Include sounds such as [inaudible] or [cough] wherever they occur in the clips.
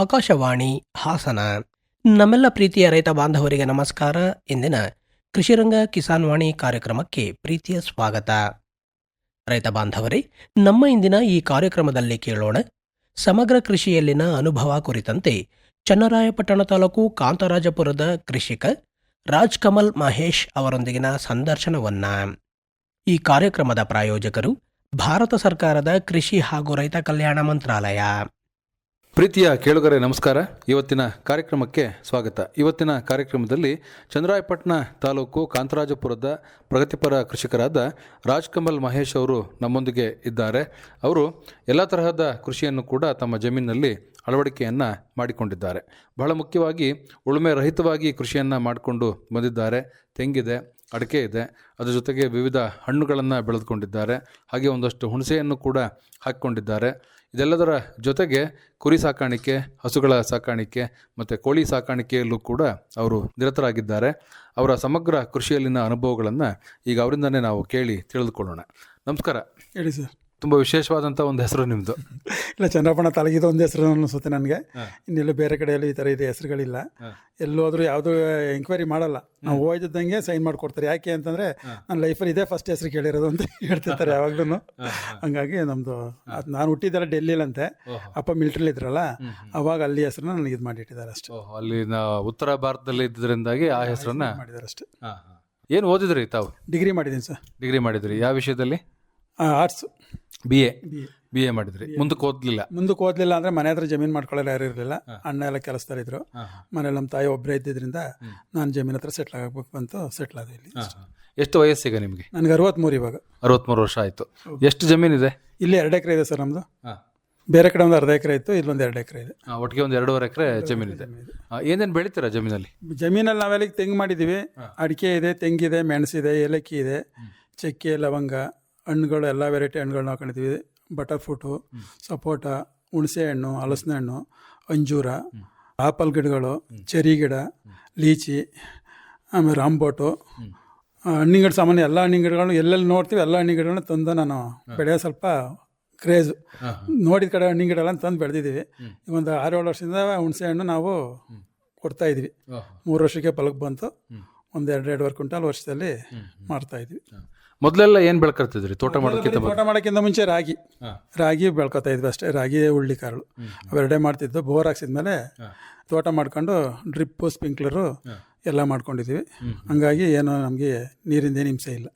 ಆಕಾಶವಾಣಿ ಹಾಸನ. ನಮ್ಮೆಲ್ಲ ಪ್ರೀತಿಯ ರೈತ ಬಾಂಧವರಿಗೆ ನಮಸ್ಕಾರ. ಇಂದಿನ ಕೃಷಿರಂಗ ಕಿಸಾನ್ ವಾಣಿ ಕಾರ್ಯಕ್ರಮಕ್ಕೆ ಪ್ರೀತಿಯ ಸ್ವಾಗತ. ರೈತ ಬಾಂಧವರೇ, ನಮ್ಮ ಇಂದಿನ ಈ ಕಾರ್ಯಕ್ರಮದಲ್ಲಿ ಕೇಳೋಣ. ಸಮಗ್ರ ಕೃಷಿಯಲ್ಲಿನ ಅನುಭವ ಕುರಿತಂತೆ ಚನ್ನರಾಯಪಟ್ಟಣ ತಾಲೂಕು ಕಾಂತರಾಜಪುರದ ಕೃಷಿಕ ರಾಜ್ಕಮಲ್ ಮಹೇಶ್ ಅವರೊಂದಿಗಿನ ಸಂದರ್ಶನವನ್ನ. ಈ ಕಾರ್ಯಕ್ರಮದ ಪ್ರಾಯೋಜಕರು ಭಾರತ ಸರ್ಕಾರದ ಕೃಷಿ ಹಾಗೂ ರೈತ ಕಲ್ಯಾಣ ಮಂತ್ರಾಲಯ. ಪ್ರೀತಿಯ ಕೇಳುಗರೆ, ನಮಸ್ಕಾರ. ಇವತ್ತಿನ ಕಾರ್ಯಕ್ರಮಕ್ಕೆ ಸ್ವಾಗತ. ಇವತ್ತಿನ ಕಾರ್ಯಕ್ರಮದಲ್ಲಿ ಚಂದ್ರಾಯಪಟ್ಟಣ ತಾಲೂಕು ಕಾಂತರಾಜಪುರದ ಪ್ರಗತಿಪರ ಕೃಷಿಕರಾದ ರಾಜ್ಕಮಲ್ ಮಹೇಶ್ ಅವರು ನಮ್ಮೊಂದಿಗೆ ಇದ್ದಾರೆ. ಅವರು ಎಲ್ಲ ತರಹದ ಕೃಷಿಯನ್ನು ಕೂಡ ತಮ್ಮ ಜಮೀನಿನಲ್ಲಿ ಅಳವಡಿಕೆಯನ್ನು ಮಾಡಿಕೊಂಡಿದ್ದಾರೆ. ಬಹಳ ಮುಖ್ಯವಾಗಿ ಉಳುಮೆ ರಹಿತವಾಗಿ ಕೃಷಿಯನ್ನು ಮಾಡಿಕೊಂಡು ಬಂದಿದ್ದಾರೆ. ತೆಂಗಿದೆ, ಅಡಿಕೆ ಇದೆ. ಅದರ ಜೊತೆಗೆ ವಿವಿಧ ಹಣ್ಣುಗಳನ್ನು ಬೆಳೆದುಕೊಂಡಿದ್ದಾರೆ. ಹಾಗೆ ಒಂದಷ್ಟು ಹುಣಸೆಯನ್ನು ಕೂಡ ಹಾಕಿಕೊಂಡಿದ್ದಾರೆ. ಇದೆಲ್ಲದರ ಜೊತೆಗೆ ಕುರಿ ಸಾಕಾಣಿಕೆ, ಹಸುಗಳ ಸಾಕಾಣಿಕೆ ಮತ್ತು ಕೋಳಿ ಸಾಕಾಣಿಕೆಯಲ್ಲೂ ಕೂಡ ಅವರು ನಿರತರಾಗಿದ್ದಾರೆ. ಅವರ ಸಮಗ್ರ ಕೃಷಿಯಲ್ಲಿನ ಅನುಭವಗಳನ್ನು ಈಗ ಅವರಿಂದನೇ ನಾವು ಕೇಳಿ ತಿಳಿದುಕೊಳ್ಳೋಣ. ನಮಸ್ಕಾರ. ಹೇಳಿ ಸರ್. ತುಂಬ ವಿಶೇಷವಾದಂಥ ಒಂದು ಹೆಸರು ನಿಮ್ಮದು [laughs] ಇಲ್ಲ ಚಂದ್ರಪ್ಪಣ ತಲಗಿದ ಒಂದು ಹೆಸರು ಅನಿಸುತ್ತೆ ನನಗೆ. ಇನ್ನೆಲ್ಲೂ ಬೇರೆ ಕಡೆಯಲ್ಲಿ ಈ ಥರ ಇದೆ ಹೆಸರುಗಳಿಲ್ಲ. ಎಲ್ಲೋದ್ರೂ ಯಾವುದೂ ಎಂಕ್ವೈರಿ ಮಾಡಲ್ಲ. ನಾವು ಓದಿದ್ದಂಗೆ ಸೈನ್ ಮಾಡಿಕೊಡ್ತಾರೆ. ಯಾಕೆ ಅಂತಂದರೆ ನನ್ನ ಲೈಫಲ್ಲಿ ಇದೇ ಫಸ್ಟ್ ಹೆಸರು ಕೇಳಿರೋದು ಅಂತ [laughs] ಹೇಳ್ತಿರ್ತಾರೆ ಯಾವಾಗ್ಲೂ ಹಂಗಾಗಿ ನಮ್ಮದು ಅದು ನಾನು ಹುಟ್ಟಿದ್ದೆಲ್ಲ ಡೆಲ್ಲಿಲಂತೆ ಅಪ್ಪ ಮಿಲಿಟ್ರಿಲಿ ಇದ್ರಲ್ಲ ಅವಾಗ ಅಲ್ಲಿ ಹೆಸರನ್ನ ನನಗೆ ಇದು ಮಾಡಿಟ್ಟಿದ್ದಾರೆ ಅಷ್ಟೇ. ಅಲ್ಲಿ ಉತ್ತರ ಭಾರತದಲ್ಲಿ ಇದ್ದರಿಂದಾಗಿ ಆ ಹೆಸರನ್ನ ಮಾಡಿದ್ದಾರೆ ಅಷ್ಟೇ. ಏನು ಓದಿದ್ರಿ ತಾವು? ಡಿಗ್ರಿ ಮಾಡಿದ್ದೀನಿ ಸರ್. ಡಿಗ್ರಿ ಮಾಡಿದ್ರಿ. ಯಾವ ವಿಷಯದಲ್ಲಿ? Arts B A B A ಮಾಡಿದ್ರಿ. ಮುಂದಕ್ಕೆ ಓದ್ಲಿಲ್ಲ? ಮುಂದಕ್ಕೆ ಓದ್ಲಿಲ್ಲ ಅಂದ್ರೆ ಮನೆ ಹತ್ರ ಜಮೀನು ಮಾಡ್ಕೊಳ್ಳೋರು ಯಾರು ಇರಲಿಲ್ಲ. ಅಣ್ಣ ಎಲ್ಲ ಕೆಲಸದಲ್ಲಿದ್ದರು ಮನೇಲಿ ನಮ್ಮ ತಾಯಿ ಒಬ್ಬರೇ ಇದ್ದಿದ್ದರಿಂದ ನಾನು ಜಮೀನ್ ಹತ್ರ ಸೆಟ್ಲ್ ಆಗಬೇಕು ಬಂತು ಸೆಟ್ಲ್ ಆದ ಇಲ್ಲಿ. ಎಷ್ಟು ವಯಸ್ಸೀಗ ನಿಮಗೆ? ನನಗೆ ಅರವತ್ತ್ಮೂರು ಇವಾಗ. ಅರವತ್ತ್ಮೂರು ವರ್ಷ ಆಯಿತು. ಎಷ್ಟು ಜಮೀನಿದೆ ಇಲ್ಲಿ ಎರಡು ಎಕರೆ ಇದೆ ಸರ್ ನಮ್ಮದು ಬೇರೆ ಕಡೆ ಒಂದು ಅರ್ಧ ಎಕರೆ ಇತ್ತು ಇಲ್ಲೊಂದು ಎರಡು ಎಕರೆ ಇದೆ. ಒಟ್ಟಿಗೆ ಒಂದು ಎರಡೂವರೆ ಎಕರೆ ಜಮೀನಿದೆ ಏನೇನು ಬೆಳಿತೀರಾ ಜಮೀನಲ್ಲಿ? ಜಮೀನಲ್ಲಿ ನಾವೆಲ್ಲ ತೆಂಗು ಮಾಡಿದ್ದೀವಿ. ಅಡಿಕೆ ಇದೆ ತೆಂಗಿದೆ ಮೆಣಸಿದೆ ಏಲಕ್ಕಿ ಇದೆ ಚಕ್ಕೆ ಲವಂಗ ಹಣ್ಣುಗಳು ಎಲ್ಲ ವೆರೈಟಿ ಹಣ್ಣುಗಳನ್ನ ಹಾಕೊಂಡಿದ್ದೀವಿ ಬಟರ್ ಫ್ರೂಟು ಸಪೋಟ ಹುಣಸೆ ಹಣ್ಣು ಹಲಸಿನ ಹಣ್ಣು ಅಂಜೂರ ಆಪಲ್ ಗಿಡಗಳು ಚೆರಿ ಗಿಡ ಲೀಚಿ ಆಮೇಲೆ ರಾಂಬೋಟು ಹಣ್ಣಿನ ಗಿಡ ಸಾಮಾನ್ಯ ಎಲ್ಲ ಹಣ್ಣಿನ ಗಿಡಗಳನ್ನು ಎಲ್ಲೆಲ್ಲಿ ನೋಡ್ತೀವಿ ಎಲ್ಲ ಹಣ್ಣಿನ ಗಿಡಗಳನ್ನ ತಂದು ನಾನು ಬೆಳೆಯೋ ಸ್ವಲ್ಪ ಕ್ರೇಜು. ನೋಡಿದ ಕಡೆ ಹಣ್ಣಿನ ಗಿಡ ಎಲ್ಲ ತಂದು ಬೆಳೆದಿದ್ದೀವಿ. ಈಗ ಒಂದು ಆರೇಳು ಏಳು ವರ್ಷದಿಂದ ಹುಣಸೆ ಹಣ್ಣು ನಾವು ಕೊಡ್ತಾ ಇದ್ವಿ ಮೂರು ವರ್ಷಕ್ಕೆ ಫಲಕ್ಕೆ ಬಂತು. ಒಂದು ಎರಡು ಎರಡುವರೆ ಕ್ವಿಂಟಾಲ್ ವರ್ಷದಲ್ಲಿ ಮಾಡ್ತಾ ಇದ್ವಿ ಮೊದಲೆಲ್ಲ ಏನು ಬೆಳ್ಕರ್ತಿದ್ರಿ ತೋಟ ಮಾಡೋಕ್ಕಿಂತ ತೋಟ ಮಾಡೋಕ್ಕಿಂತ ಮುಂಚೆ ರಾಗಿ. ರಾಗಿ ಬೆಳ್ಕೊತಾ ಇದ್ವಿ ಅಷ್ಟೇ. ರಾಗಿ ಉಳ್ಳಿ ಕಾಳು. ಅವೆರಡೇ ಮಾಡ್ತಿದ್ದು ಬೋರ್ ಹಾಕ್ಸಿದ್ಮೇಲೆ ತೋಟ ಮಾಡ್ಕೊಂಡು ಡ್ರಿಪ್ಪು ಸ್ಪಿಂಕ್ಲರು ಎಲ್ಲ ಮಾಡ್ಕೊಂಡಿದ್ದೀವಿ ಹಂಗಾಗಿ ಏನು ನಮಗೆ ನೀರಿಂದೇನು ಹಿಂಸೆ ಇಲ್ಲ.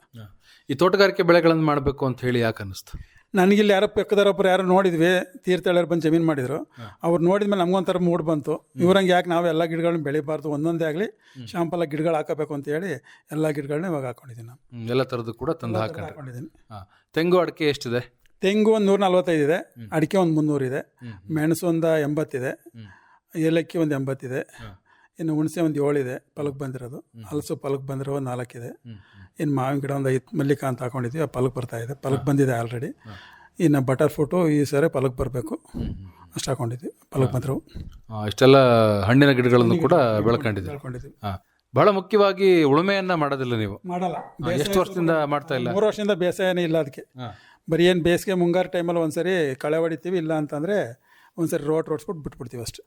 ಈ ತೋಟಗಾರಿಕೆ ಬೆಳೆಗಳನ್ನು ಮಾಡಬೇಕು ಅಂತ ಹೇಳಿ ಯಾಕೆ ಅನ್ನಿಸ್ತು? ನನಗಿಲ್ಲಿ ಯಾರೋ ಪಕ್ಕದವರೊಬ್ಬರು ಯಾರೋ ನೋಡಿದ್ವಿ ತೀರ್ಥಳ್ಳಿಯರು ಬಂದು ಜಮೀನು ಮಾಡಿದ್ರು. ಅವ್ರು ನೋಡಿದ್ಮೇಲೆ ನಮಗೊಂಥರ ಮೂಡ್ ಬಂತು. ಇವ್ರಂಗೆ ಯಾಕೆ ನಾವು ಎಲ್ಲ ಗಿಡಗಳನ್ನ ಬೆಳಿಬಾರ್ದು ಒಂದೊಂದೇ ಆಗಲಿ ಶಾಂಪಲ್ಲ ಗಿಡಗಳು ಹಾಕಬೇಕು ಅಂತ ಹೇಳಿ ಎಲ್ಲ ಗಿಡಗಳನ್ನ ಇವಾಗ ಹಾಕೊಂಡಿದ್ದೀನಿ ನಾನು ಎಲ್ಲ ಥರದ್ದು ಕೂಡ ತಂದು ಹಾಕೊಂಡಿದ್ದೀನಿ ತೆಂಗು ಅಡಿಕೆ ಎಷ್ಟಿದೆ? ತೆಂಗು ಒಂದು ನೂರ ನಲ್ವತ್ತೈದು ಇದೆ ಅಡಿಕೆ ಒಂದು ಮುನ್ನೂರು ಇದೆ ಮೆಣಸು ಒಂದು ಎಂಬತ್ತಿದೆ ಏಲಕ್ಕಿ ಒಂದು ಎಂಬತ್ತಿದೆ ಇನ್ನು ಹುಣಸೆ ಒಂದು ಏಳಿದೆ ಪಲಕ್ ಬಂದಿರೋದು. ಹಲಸು ಪಲಕ್ ಬಂದಿರೋ ಒಂದು ನಾಲ್ಕಿದೆ ಇನ್ನು ಮಾವಿನ ಗಿಡ ಒಂದು ಐದು ಮಲ್ಲಿಕ ಅಂತ ಹಾಕೊಂಡಿದ್ವಿ ಆ ಪಲಕ್ ಬರ್ತಾ ಇದೆ. ಪಲಕ್ ಬಂದಿದೆ ಆಲ್ರೆಡಿ ಇನ್ನು ಬಟರ್ ಫ್ರೂಟು ಈ ಸರಿ ಪಲಕ್ ಬರಬೇಕು. ಅಷ್ಟು ಹಾಕೊಂಡಿದ್ವಿ ಪಲಕ್ ಮಾತ್ರ ಇಷ್ಟೆಲ್ಲ ಹಣ್ಣಿನ ಗಿಡಗಳನ್ನು ಕೂಡ ಬೆಳ್ಕೊಂಡಿದ್ವಿ ಹಾಕೊಂಡಿದ್ವಿ ಹಾಂ. ಬಹಳ ಮುಖ್ಯವಾಗಿ ಉಳುಮೆಯನ್ನ ಮಾಡೋದಿಲ್ಲ ನೀವು? ಮಾಡಲ್ಲ. ಎಷ್ಟು ವರ್ಷದಿಂದ ಮಾಡ್ತಾ ಇಲ್ಲ? ಮೂರು ವರ್ಷದಿಂದ ಬೇಸಾಯನೇ ಇಲ್ಲ ಅದಕ್ಕೆ. ಬರೀ ಏನು ಬೇಸಿಗೆ ಮುಂಗಾರು ಟೈಮಲ್ಲಿ ಒಂದ್ಸರಿ ಕಳೆ ಹೊಡಿತೀವಿ ಇಲ್ಲ ಅಂತಂದರೆ ಒಂದ್ಸರಿ ರೋಟ್ ಓಡಿಸ್ಬಿಟ್ಟು ಬಿಟ್ಬಿಡ್ತೀವಿ ಅಷ್ಟೇ.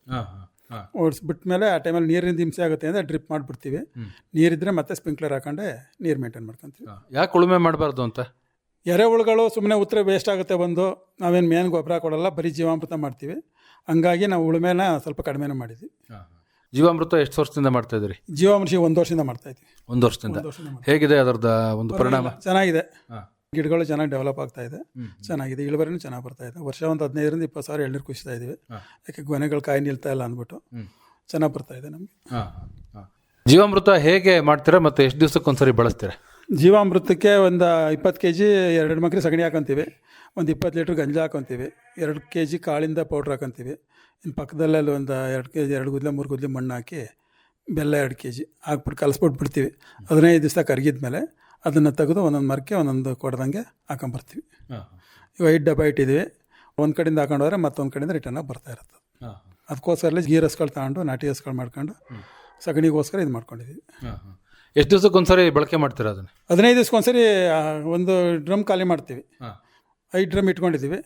ಓಡಿಸ್ಬಿಟ್ಮೇಲೆ ಆ ಟೈಮಲ್ಲಿ ನೀರಿನ ಹಿಂಸೆ ಆಗುತ್ತೆ ಅಂದರೆ ಡ್ರಿಪ್ ಮಾಡಿಬಿಡ್ತೀವಿ. ನೀರಿದ್ರೆ ಮತ್ತೆ ಸ್ಪ್ರಿಂಕ್ಲರ್ ಹಾಕೊಂಡೆ ನೀರು ಮೇಂಟೈನ್ ಮಾಡ್ಕೊತೀವಿ. ಯಾಕೆ ಉಳುಮೆ ಮಾಡಬಾರ್ದು ಅಂತ? ಎರೆಹುಳುಗಳು ಸುಮ್ಮನೆ ಉತ್ತರ ವೇಸ್ಟ್ ಆಗುತ್ತೆ ಬಂದು ನಾವೇನು ಮೇನ್ ಗೊಬ್ಬರ ಕೊಡಲ್ಲ ಬರೀ ಜೀವಾಮೃತ ಮಾಡ್ತೀವಿ. ಹಂಗಾಗಿ ನಾವು ಉಳುಮೆನ ಸ್ವಲ್ಪ ಕಡಿಮೆನೇ ಮಾಡಿದ್ವಿ. ಜೀವಾಮೃತ ಎಷ್ಟು ವರ್ಷದಿಂದ ಮಾಡ್ತಾ ಇದ್ರಿ ಜೀವಾಮೃಷಿ ಒಂದು ವರ್ಷದಿಂದ ಮಾಡ್ತಾ ಇದ್ವಿ. ಒಂದು ವರ್ಷದಿಂದ. ಹೇಗಿದೆ ಅದರದ ಒಂದು ಪರಿಣಾಮ? ಚೆನ್ನಾಗಿದೆ. ಗಿಡಗಳು ಚೆನ್ನಾಗಿ ಡೆವಲಪ್ ಆಗ್ತಾ ಇದೆ. ಚೆನ್ನಾಗಿದೆ. ಇಳುವರಿನೂ ಚೆನ್ನಾಗಿ ಬರ್ತಾ ಇದೆ. ವರ್ಷ ಒಂದು ಹದಿನೈದರಿಂದ ಇಪ್ಪತ್ತು ಸಾವಿರ ಎಳ್ನೀರು ಕುಸಿತಾ ಇದೀವಿ. ಯಾಕೆ ಗೊನೆಗಳು ಕಾಯಿ ನಿಲ್ತಾ ಇಲ್ಲ ಅಂದ್ಬಿಟ್ಟು. ಚೆನ್ನಾಗಿ ಬರ್ತಾ ಇದೆ ನಮಗೆ. ಜೀವಾಮೃತ ಹೇಗೆ ಮಾಡ್ತೀರಾ ಮತ್ತೆ ಎಷ್ಟು ದಿವಸಕ್ಕೊಂದ್ಸರಿ ಬಳಸ್ತೀರಾ? ಜೀವಾಮೃತಕ್ಕೆ ಒಂದು ಇಪ್ಪತ್ತು ಕೆ ಜಿ ಎರಡು ಮಕ್ರಿ ಸಗಣಿ ಹಾಕೊಂತೀವಿ. ಒಂದು ಇಪ್ಪತ್ತು ಲೀಟ್ರ್ ಗಂಜಿ ಹಾಕೊತೀವಿ. ಎರಡು ಕೆ ಜಿ ಕಾಳಿಂದ ಪೌಡ್ರ್ ಹಾಕೊತೀವಿ. ಇನ್ನು ಪಕ್ಕದಲ್ಲಲ್ಲಿ ಒಂದು ಎರಡು ಕೆ ಜಿ ಎರಡು ಗುದ್ಲೆ ಮೂರು ಗುದ್ಲೆ ಮಣ್ಣು ಹಾಕಿ ಬೆಲ್ಲ ಎರಡು ಕೆ ಜಿ ಹಾಕ್ಬಿಟ್ಟು ಕಲಿಸ್ಬಿಟ್ಟು ಬಿಡ್ತೀವಿ ಹದಿನೈದು ದಿವಸ ಕರಗಿದ್ಮೇಲೆ ಅದನ್ನು ತೆಗೆದು ಒಂದೊಂದು ಮರಕ್ಕೆ ಒಂದೊಂದು ಕೊಡ್ದಂಗೆ ಹಾಕೊಂಬರ್ತೀವಿ ಇವಾಗ ಐದು ಡಬ್ಬ ಇಟ್ಟಿದ್ದೀವಿ ಒಂದು ಕಡೆಯಿಂದ ಹಾಕೊಂಡು ಹೋದ್ರೆ ಮತ್ತೊಂದು ಕಡೆಯಿಂದ ರಿಟರ್ನ್ ಆಗಿ ಬರ್ತಾ ಇರುತ್ತೆ. ಅದಕ್ಕೋಸ್ಕರ ಗೀರಸ್ಗಳು ತಗೊಂಡು ನಾಟಿ ಹಸ್ಗಳು ಮಾಡ್ಕೊಂಡು ಸಗಣಿಗೋಸ್ಕರ ಇದು ಮಾಡ್ಕೊಂಡಿದ್ದೀವಿ ಎಷ್ಟು ದಿವಸಕ್ಕೊಂದ್ಸರಿ ಬಳಕೆ ಮಾಡ್ತೀರ ಅದನ್ನ? ಹದಿನೈದು ದಿವ್ಸಕ್ಕೊಂದ್ಸರಿ ಒಂದು ಡ್ರಮ್ ಖಾಲಿ ಮಾಡ್ತೀವಿ. ಐದು ಡ್ರಮ್ ಇಟ್ಕೊಂಡಿದ್ದೀವಿ.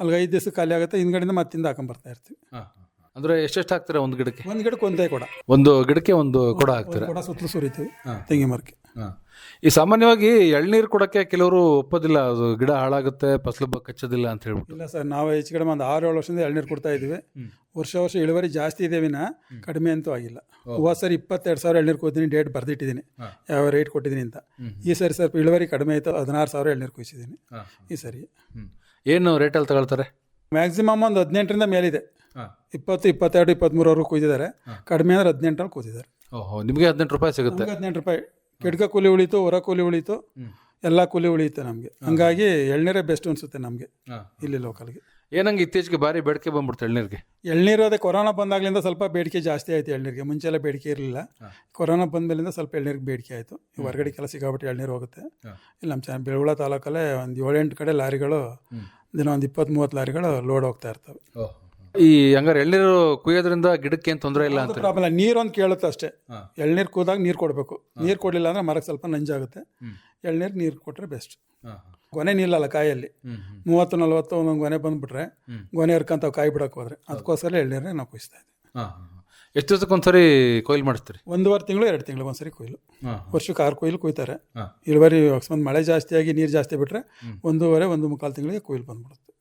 ಅಲ್ಲಿಗೆ ಐದು ದಿವಸ ಖಾಲಿ ಆಗುತ್ತೆ ಹಿಂದ್ಗಡೆಯಿಂದ ಮತ್ತಿಂದ ಹಾಕೊಂಬರ್ತಾ ಇರ್ತೀವಿ. ಅಂದ್ರೆ ಎಷ್ಟೆಷ್ಟು ಹಾಕ್ತೀರಾ ಒಂದು ಗಿಡಕ್ಕೆ? ಒಂದು ಗಿಡಕ್ಕೆ ಒಂದೇ ಕೊಡ. ಒಂದು ಗಿಡಕ್ಕೆ ಒಂದು ಕೊಡ ಹಾಕ್ತಾರೆ? ಕೊಡ ಸುತ್ತಲೂ ಸುರಿತೀವಿ ತೆಂಗಿನ ಮರಕ್ಕೆ. ಈ ಸಾಮಾನ್ಯವಾಗಿ ಎಳ್ನೀರು ಕೊಡೋಕ್ಕೆ ಕೆಲವರು ಒಪ್ಪೋದಿಲ್ಲ ಅದು ಗಿಡ ಹಾಳಾಗುತ್ತೆ ಫಸಲು ಕಚ್ಚೋದಿಲ್ಲ ಅಂತ ಹೇಳ್ಬಿಟ್ಟು. ಇಲ್ಲ ಸರ್ ನಾವು ಹೆಚ್ಚು ಕಡಿಮೆ ಒಂದು ಆರು ಏಳು ವರ್ಷದಿಂದ ಎಳ್ನೀರು ಕೊಡ್ತಾ ಇದ್ದೀವಿ. ವರ್ಷ ವರ್ಷ ಇಳುವರಿ ಜಾಸ್ತಿ ಇದೆ ವಿನ ಕಡಿಮೆ ಅಂತೂ ಆಗಿಲ್ಲ. ಹೋದ ಸರ್ ಇಪ್ಪತ್ತೆರಡು ಸಾವಿರ ಎಳ್ನೀರು ಕೊಯ್ತೀನಿ ಡೇಟ್ ಬರೆದಿಟ್ಟಿದ್ದೀನಿ. ಯಾವ ರೇಟ್ ಕೊಟ್ಟಿದ್ದೀನಿ ಅಂತ. ಈ ಸರಿ ಸ್ವಲ್ಪ ಇಳುವರಿ ಕಡಿಮೆ ಆಯಿತು ಹದಿನಾರು ಸಾವಿರ ಎಳ್ನೀರು ಕೊಯ್ಸಿದ್ದೀನಿ. ಈ ಸರಿ. ಏನು ರೇಟಲ್ಲಿ ತಗೊಳ್ತಾರೆ? ಮ್ಯಾಕ್ಸಿಮಮ್ ಒಂದು ಹದಿನೆಂಟರಿಂದ ಮೇಲಿದೆ. ಇಪ್ಪತ್ತು ಇಪ್ಪತ್ತೆರಡು ಇಪ್ಪತ್ತ್ಮೂರವರೆಗೂ ಕೊಯ್ದಿದ್ದಾರೆ. ಕಡಿಮೆ ಅಂದ್ರೆ ಹದಿನೆಂಟರಲ್ಲಿ ಕೂತಿದ್ದಾರೆ ಓಹೋ ನಿಮಗೆ ಹದಿನೆಂಟು ರೂಪಾಯಿ ಸಿಗುತ್ತೆ. ಹದಿನೆಂಟು ರೂಪಾಯಿ ಕಿಡ್ಕ ಕೂಲಿ ಉಳಿತು ಹೊರ ಕೂಲಿ ಉಳಿತು ಎಲ್ಲ ಕೂಲಿ ಉಳಿಯುತ್ತೆ ನಮಗೆ. ಹಂಗಾಗಿ ಎಳ್ನೀರೇ ಬೆಸ್ಟ್ ಅನಿಸುತ್ತೆ ನಮಗೆ ಇಲ್ಲಿ ಲೋಕಲ್ಗೆ. ಏನಂಗೆ ಇತ್ತೀಚೆಗೆ ಭಾರಿ ಬೇಡಿಕೆ ಬಂದ್ಬಿಡ್ತು ಎಳ್ನೀರಿಗೆ? ಎಳ್ನೀರು ಅದೇ ಕೊರೋನಾ ಬಂದಾಗಲಿಂದ ಸ್ವಲ್ಪ ಬೇಡಿಕೆ ಜಾಸ್ತಿ ಆಯಿತು ಎಳ್ನೀರಿಗೆ. ಮುಂಚೆ ಎಲ್ಲ ಬೇಡಿಕೆ ಇರಲಿಲ್ಲ. ಕೊರೋನಾ ಬಂದಮೇಲಿಂದ ಸ್ವಲ್ಪ ಎಳ್ನೀರಿಗೆ ಬೇಡಿಕೆ ಆಯಿತು. ಹೊರಗಡೆ ಕೆಲಸ ಸಿಗಾಬಿಟ್ಟು ಎಳ್ನೀರು ಹೋಗುತ್ತೆ. ಇಲ್ಲಿ ನಮ್ಮ ಚೆನ್ನಾಗಿ ಬೆಳಗುಳ ತಾಲೂಕಲ್ಲೇ ಒಂದು ಏಳೆಂಟು ಕಡೆ ಲಾರಿಗಳು ದಿನ ಒಂದು ಇಪ್ಪತ್ತು ಮೂವತ್ತು ಲಾರಿಗಳು ಲೋಡ್ ಹೋಗ್ತಾ ಇರ್ತವೆ. ಈ ಹಂಗಾರೆ ಎಳ್ನೀರು ಕುಯ್ಯೋದ್ರಿಂದ ಗಿಡಕ್ಕೆ ಏನು ತೊಂದರೆ ಇಲ್ಲ ಅಂತ ಪ್ರಾಬ್ಲಮ್ ಅಂತ ಕೇಳುತ್ತೆ ಅಷ್ಟೇ. ಎಳ್ನೀರು ಕೂದಾಗ ನೀರು ಕೊಡಬೇಕು. ನೀರು ಕೊಡಲಿಲ್ಲ ಅಂದರೆ ಮರಕ್ಕೆ ಸ್ವಲ್ಪ ನಂಜಾಗುತ್ತೆ. ಎಳ್ನೀರು ನೀರು ಕೊಟ್ಟರೆ ಬೆಸ್ಟ್ ಗೊನೆ ನಿಲ್ಲಲ್ಲ ಕಾಯಲ್ಲಿ? ಮೂವತ್ತು ನಲ್ವತ್ತು ಒಂದೊಂದು ಗೊನೆ ಬಂದ್ಬಿಟ್ರೆ ಗೊನೆ ಇರ್ಕಂತ ಕಾಯಿ ಬಿಡಕ್ಕೆ ಹೋದ್ರೆ. ಅದಕ್ಕೋಸ್ಕರ ಎಳ್ನೀರನ್ನೇ ನಾವು ಕುಯಿಸ್ತಾ ಇದ್ದೀವಿ. ಎಷ್ಟು ದಿವಸಕ್ಕೊಂದ್ಸರಿ ಕೊಯ್ಲು ಮಾಡಿಸ್ತೀರಿ? ಒಂದೂವರೆ ತಿಂಗಳು ಎರಡು ತಿಂಗಳು ಒಂದ್ಸರಿ ಕೊಯ್ಲು. ವರ್ಷಕ್ಕೆ ಆರು ಕೊಯ್ಲು ಕುಯ್ತಾರೆ. ಇಳುವರಿ ಅಕಸ್ಮಾತ್ ಮಳೆ ಜಾಸ್ತಿ ಆಗಿ ನೀರು ಜಾಸ್ತಿ ಬಿಟ್ಟರೆ ಒಂದೂವರೆ ಒಂದು ಮುಕ್ಕಾಲು ತಿಂಗಳಿಗೆ ಕೊಯ್ಲು ಬಂದ್ಬಿಡುತ್ತೆ.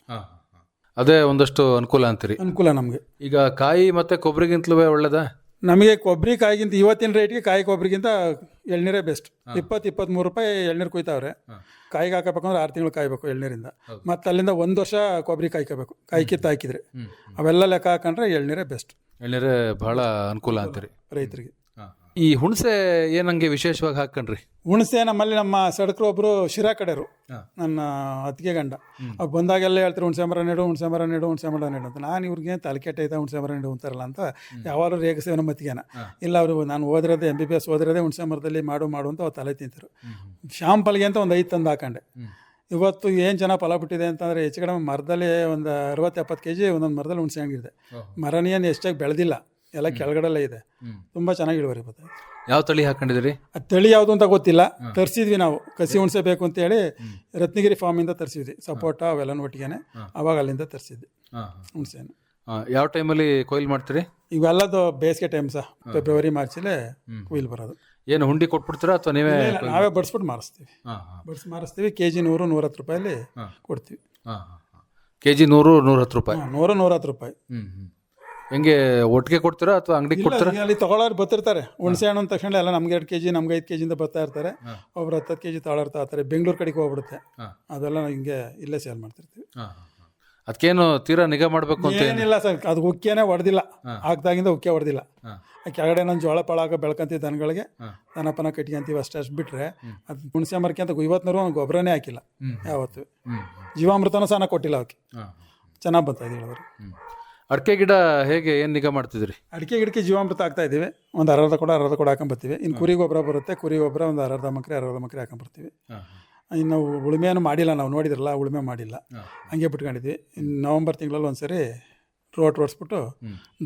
ಅದೇ ಒಂದಷ್ಟು ಅನುಕೂಲ ಅಂತೀರಿ. ಅನುಕೂಲ ನಮಗೆ. ಈಗ ಕಾಯಿ ಮತ್ತೆ ಕೊಬ್ಬರಿಗಿಂತಲೂ ಒಳ್ಳೇದಾ? ನಮಗೆ ಕೊಬ್ಬರಿ ಕಾಯಿಗಿಂತ ಇವತ್ತಿನ ರೇಟ್ಗೆ ಕಾಯಿ ಕೊಬ್ಬರಿಗಿಂತ ಎಳ್ನೀರೇ ಬೆಸ್ಟ್ ಇಪ್ಪತ್ತು ಇಪ್ಪತ್ತ್ಮೂರು ರೂಪಾಯಿ ಎಳ್ನೀರು ಕುಯ್ತಾವ್ರೆ. ಕಾಯಿಗೆ ಹಾಕಬೇಕಂದ್ರೆ ಆರು ತಿಂಗಳು ಕಾಯ್ಬೇಕು ಎಳ್ನೀರಿಂದ. ಮತ್ತು ಅಲ್ಲಿಂದ ಒಂದು ವರ್ಷ ಕೊಬ್ಬರಿ ಕಾಯ್ಕೋಬೇಕು ಕಾಯಿ ಕಿತ್ತು ಹಾಕಿದ್ರೆ. ಅವೆಲ್ಲ ಲೆಕ್ಕ ಹಾಕೊಂಡ್ರೆ ಎಳ್ನೀರೇ ಬೆಸ್ಟ್ ಎಳ್ನೀರೇ ಬಹಳ ಅನುಕೂಲ ಅಂತೀರಿ. ರೈತರಿಗೆ. ಈ ಹುಣಸೆ ಏನಂಗೆ ವಿಶೇಷವಾಗಿ ಹಾಕೊಂಡ್ರಿ? ಹುಣಸೆ ನಮ್ಮಲ್ಲಿ ನಮ್ಮ ಸಡಕರು ಒಬ್ಬರು ಶಿರಾ ಕಡೆಯವರು. ನನ್ನ ಅತ್ತಿಗೆ ಗಂಡ. ಅವ್ರು ಬಂದಾಗೆಲ್ಲ ಹೇಳ್ತಾರೆ ಹುಣಸೆ ಮರ ನೆಡು ಹುಣಸೆ ಮರ ನೆಡು ಹುಣಸೆ ಮರ ನೆಡು ಅಂತ. ನಾನು ಇವ್ರಿಗೆ ತಲೆ ಐತೆ ಹುಣಸೆ ಮರ ನೆಡು ಅಂತಾರಲ್ಲ ಅಂತ ಯಾವಾಗಲೂ ರೇಗಿಸ್ತೇವೆ ನಮ್ಮ ಅತ್ತಿಗೆನ. ಇಲ್ಲ ಅವರು ನಾನು ಓದಿರೋದೇ ಎಂ ಬಿ ಬಿ ಎಸ್ ಓದಿರೋದೇ ಹುಣಸೆ ಮರದಲ್ಲಿ ಮಾಡು ಮಾಡು ಅಂತ ಅವ್ರು ತಲೆ ತಿಂತಾರೆ ಶಾಂಪಲ್ಗೆ ಅಂತ ಒಂದು ಐದು ತಂದು ಹಾಕೊಂಡೆ. ಇವತ್ತು ಏನು ಜನ ಫಲ ಬಿಟ್ಟಿದೆ ಅಂತಂದರೆ ಹೆಚ್ಚು ಕಡಿಮೆ ಮರದಲ್ಲಿ ಒಂದು ಅರವತ್ತು ಎಪ್ಪತ್ತು ಕೆ ಜಿ ಒಂದೊಂದು ಮರದಲ್ಲಿ ಹುಣಸೆ ಹಣ್ಣಿದೆ. ಮರನೇನು ಎಷ್ಟಾಗಿ ಬೆಳೆದಿಲ್ಲ. ಎಲ್ಲ ಕೆಳಗಡೆಲ್ಲ ಇದೆ. ತುಂಬ ಚೆನ್ನಾಗಿ ಇಳುವರಿ ಬರ್ತದೆ ಯಾವ ತಳಿ ಹಾಕೊಂಡಿದ್ದೀರಿ? ಆ ತಳಿ ಯಾವುದು ಅಂತ ಗೊತ್ತಿಲ್ಲ. ತರಿಸಿದ್ವಿ ನಾವು. ಕಸಿ ಉಣಿಸಬೇಕು ಅಂತ ಹೇಳಿ ರತ್ನಗಿರಿ ಫಾರ್ಮಿಂದ ತರಿಸಿದ್ವಿ. ಸಪೋಟ ಅವೆಲ್ಲನ ಒಟ್ಟಿಗೆನೆ ಅವಾಗ ಅಲ್ಲಿಂದ ತರಿಸಿದ್ವಿ. ಹುಣಸೆನ. ಯಾವ ಟೈಮಲ್ಲಿ ಕೊಯ್ಲು ಮಾಡ್ತೀರಿ? ಇವೆಲ್ಲದು ಬೇಸಿಗೆ ಟೈಮ್ ಸಹ ಫೆಬ್ರವರಿ ಮಾರ್ಚಲ್ಲೇ ಕೊಯ್ಲು ಬರೋದು. ಏನು ಹುಂಡಿ ಕೊಟ್ಬಿಡ್ತೀರಾ ಅಥವಾ ನೀವೇ ನಾವೇ ಬಡಿಸ್ಬಿಟ್ಟು ಮಾರಿಸ್ತೀವಿ. ಬಡಿಸಿ ಮಾರಿಸ್ತೀವಿ. ಕೆ ಜಿ ನೂರು ನೂರತ್ತು ರೂಪಾಯಲ್ಲಿ ಕೊಡ್ತೀವಿ. ಕೆ ಜಿ ನೂರು ನೂರ ಹತ್ತು ರೂಪಾಯಿ? ಹಾ, ನೂರು ನೂರತ್ತು ರೂಪಾಯಿ. ಹೆಂಗೆ ಒಟ್ಟಿಗೆ ಕೊಡ್ತೀರಾ ಅಥವಾ ಅಂಗಡಿ ಕೊಡ್ತೀರಾ? ಅಲ್ಲಿ ತಗೊಳ್ಳೋರು ಬರ್ತಿರ್ತಾರೆ. ಹುಣಸೆ ಹಣ್ಣು ಅಂದ ತಕ್ಷಣ ಎಲ್ಲ ನಮ್ಗೆ ಎರಡು ಕೆ ಜಿ ನಮ್ಗೆ ಐದು ಕೆ ಜಿಂದ ಬರ್ತಾ ಇರ್ತಾರೆ. ಒಬ್ರು ಹತ್ತು ಕೆ ಜಿ ತಗೊಳ್ಳೋರು ಇರ್ತಾರೆ ಬೆಂಗಳೂರು ಕಡೆಗೆ ಹೋಗ್ಬಿಡುತ್ತೆ. ಅದೆಲ್ಲ ನಾವು ಹಿಂಗೆ ಇಲ್ಲೇ ಸೇಲ್ ಮಾಡ್ತಿರ್ತೀವಿ. ಅದಕ್ಕೇನು ತೀರಾ ನಿಗಾ ಮಾಡಬೇಕು ಅಂತ ಏನು ಏನಿಲ್ಲ ಸರ್ ಅದು ಉಕ್ಕಿಯೇ ಹೊಡೆದಿಲ್ಲ ಹಾಕ್ದಾಗಿಂದ ಉಕ್ಕೆ ಹೊಡೆದಿಲ್ಲ ಕೆಳಗಡೆ ನಾನು ಜೋಳ ಪಾಳ ಹಾಕೋ ಬೆಳ್ಕೊಂತೀವಿ ದನಗಳಿಗೆ ದನಪನ ಕಟ್ಕೊಂತೀವಿ ಅಷ್ಟೇ ಅಷ್ಟು ಬಿಟ್ಟರೆ ಅದು ಹುಣಸೆ ಮರಕ್ಕೆ ಅಂತ ಇವತ್ತಿನವರು ಒಂದು ಗೊಬ್ಬರನೇ ಹಾಕಿಲ್ಲ ಯಾವತ್ತು. ಜೀವಾಮೃತನೂ ಸಹ ಕೊಟ್ಟಿಲ್ಲ ಅವಕ್ಕೆ. ಚೆನ್ನಾಗಿ ಬರ್ತಾ ಇದೆ ಇಳುವರಿ ಅಡಿಕೆ ಗಿಡ ಹೇಗೆ ಏನು ನಿಗಾ ಮಾಡ್ತಿದ್ರಿ? ಅಡಿಕೆ ಗಿಡಕ್ಕೆ ಜೀವಾಮೃತ ಆಗ್ತಾ ಇದ್ದೀವಿ. ಒಂದು ಅರ್ಧ ಕೂಡ ಅರ್ಧ ಕೂಡ ಹಾಕೊಂಬರ್ತೀವಿ ಇನ್ನು ಕುರಿ ಗೊಬ್ಬರ ಬರುತ್ತೆ. ಕುರಿ ಗೊಬ್ಬರ ಒಂದು ಅರ್ಧ ಮಕ್ರೆ ಅರ್ಧ ಮಕ್ರೆ ಹಾಕೊಂಬರ್ತೀವಿ ಇನ್ನು ಉಳುಮೆಯನ್ನು ಮಾಡಿಲ್ಲ ನಾವು. ನೋಡಿದ್ರಲ್ಲ ಉಳುಮೆ ಮಾಡಿಲ್ಲ. ಹಂಗೆ ಬಿಟ್ಕೊಂಡಿದ್ವಿ. ಇನ್ನು ನವಂಬರ್ ತಿಂಗಳಲ್ಲಿ ಒಂದ್ಸರಿ ರೋಟ್ ಓಡಿಸ್ಬಿಟ್ಟು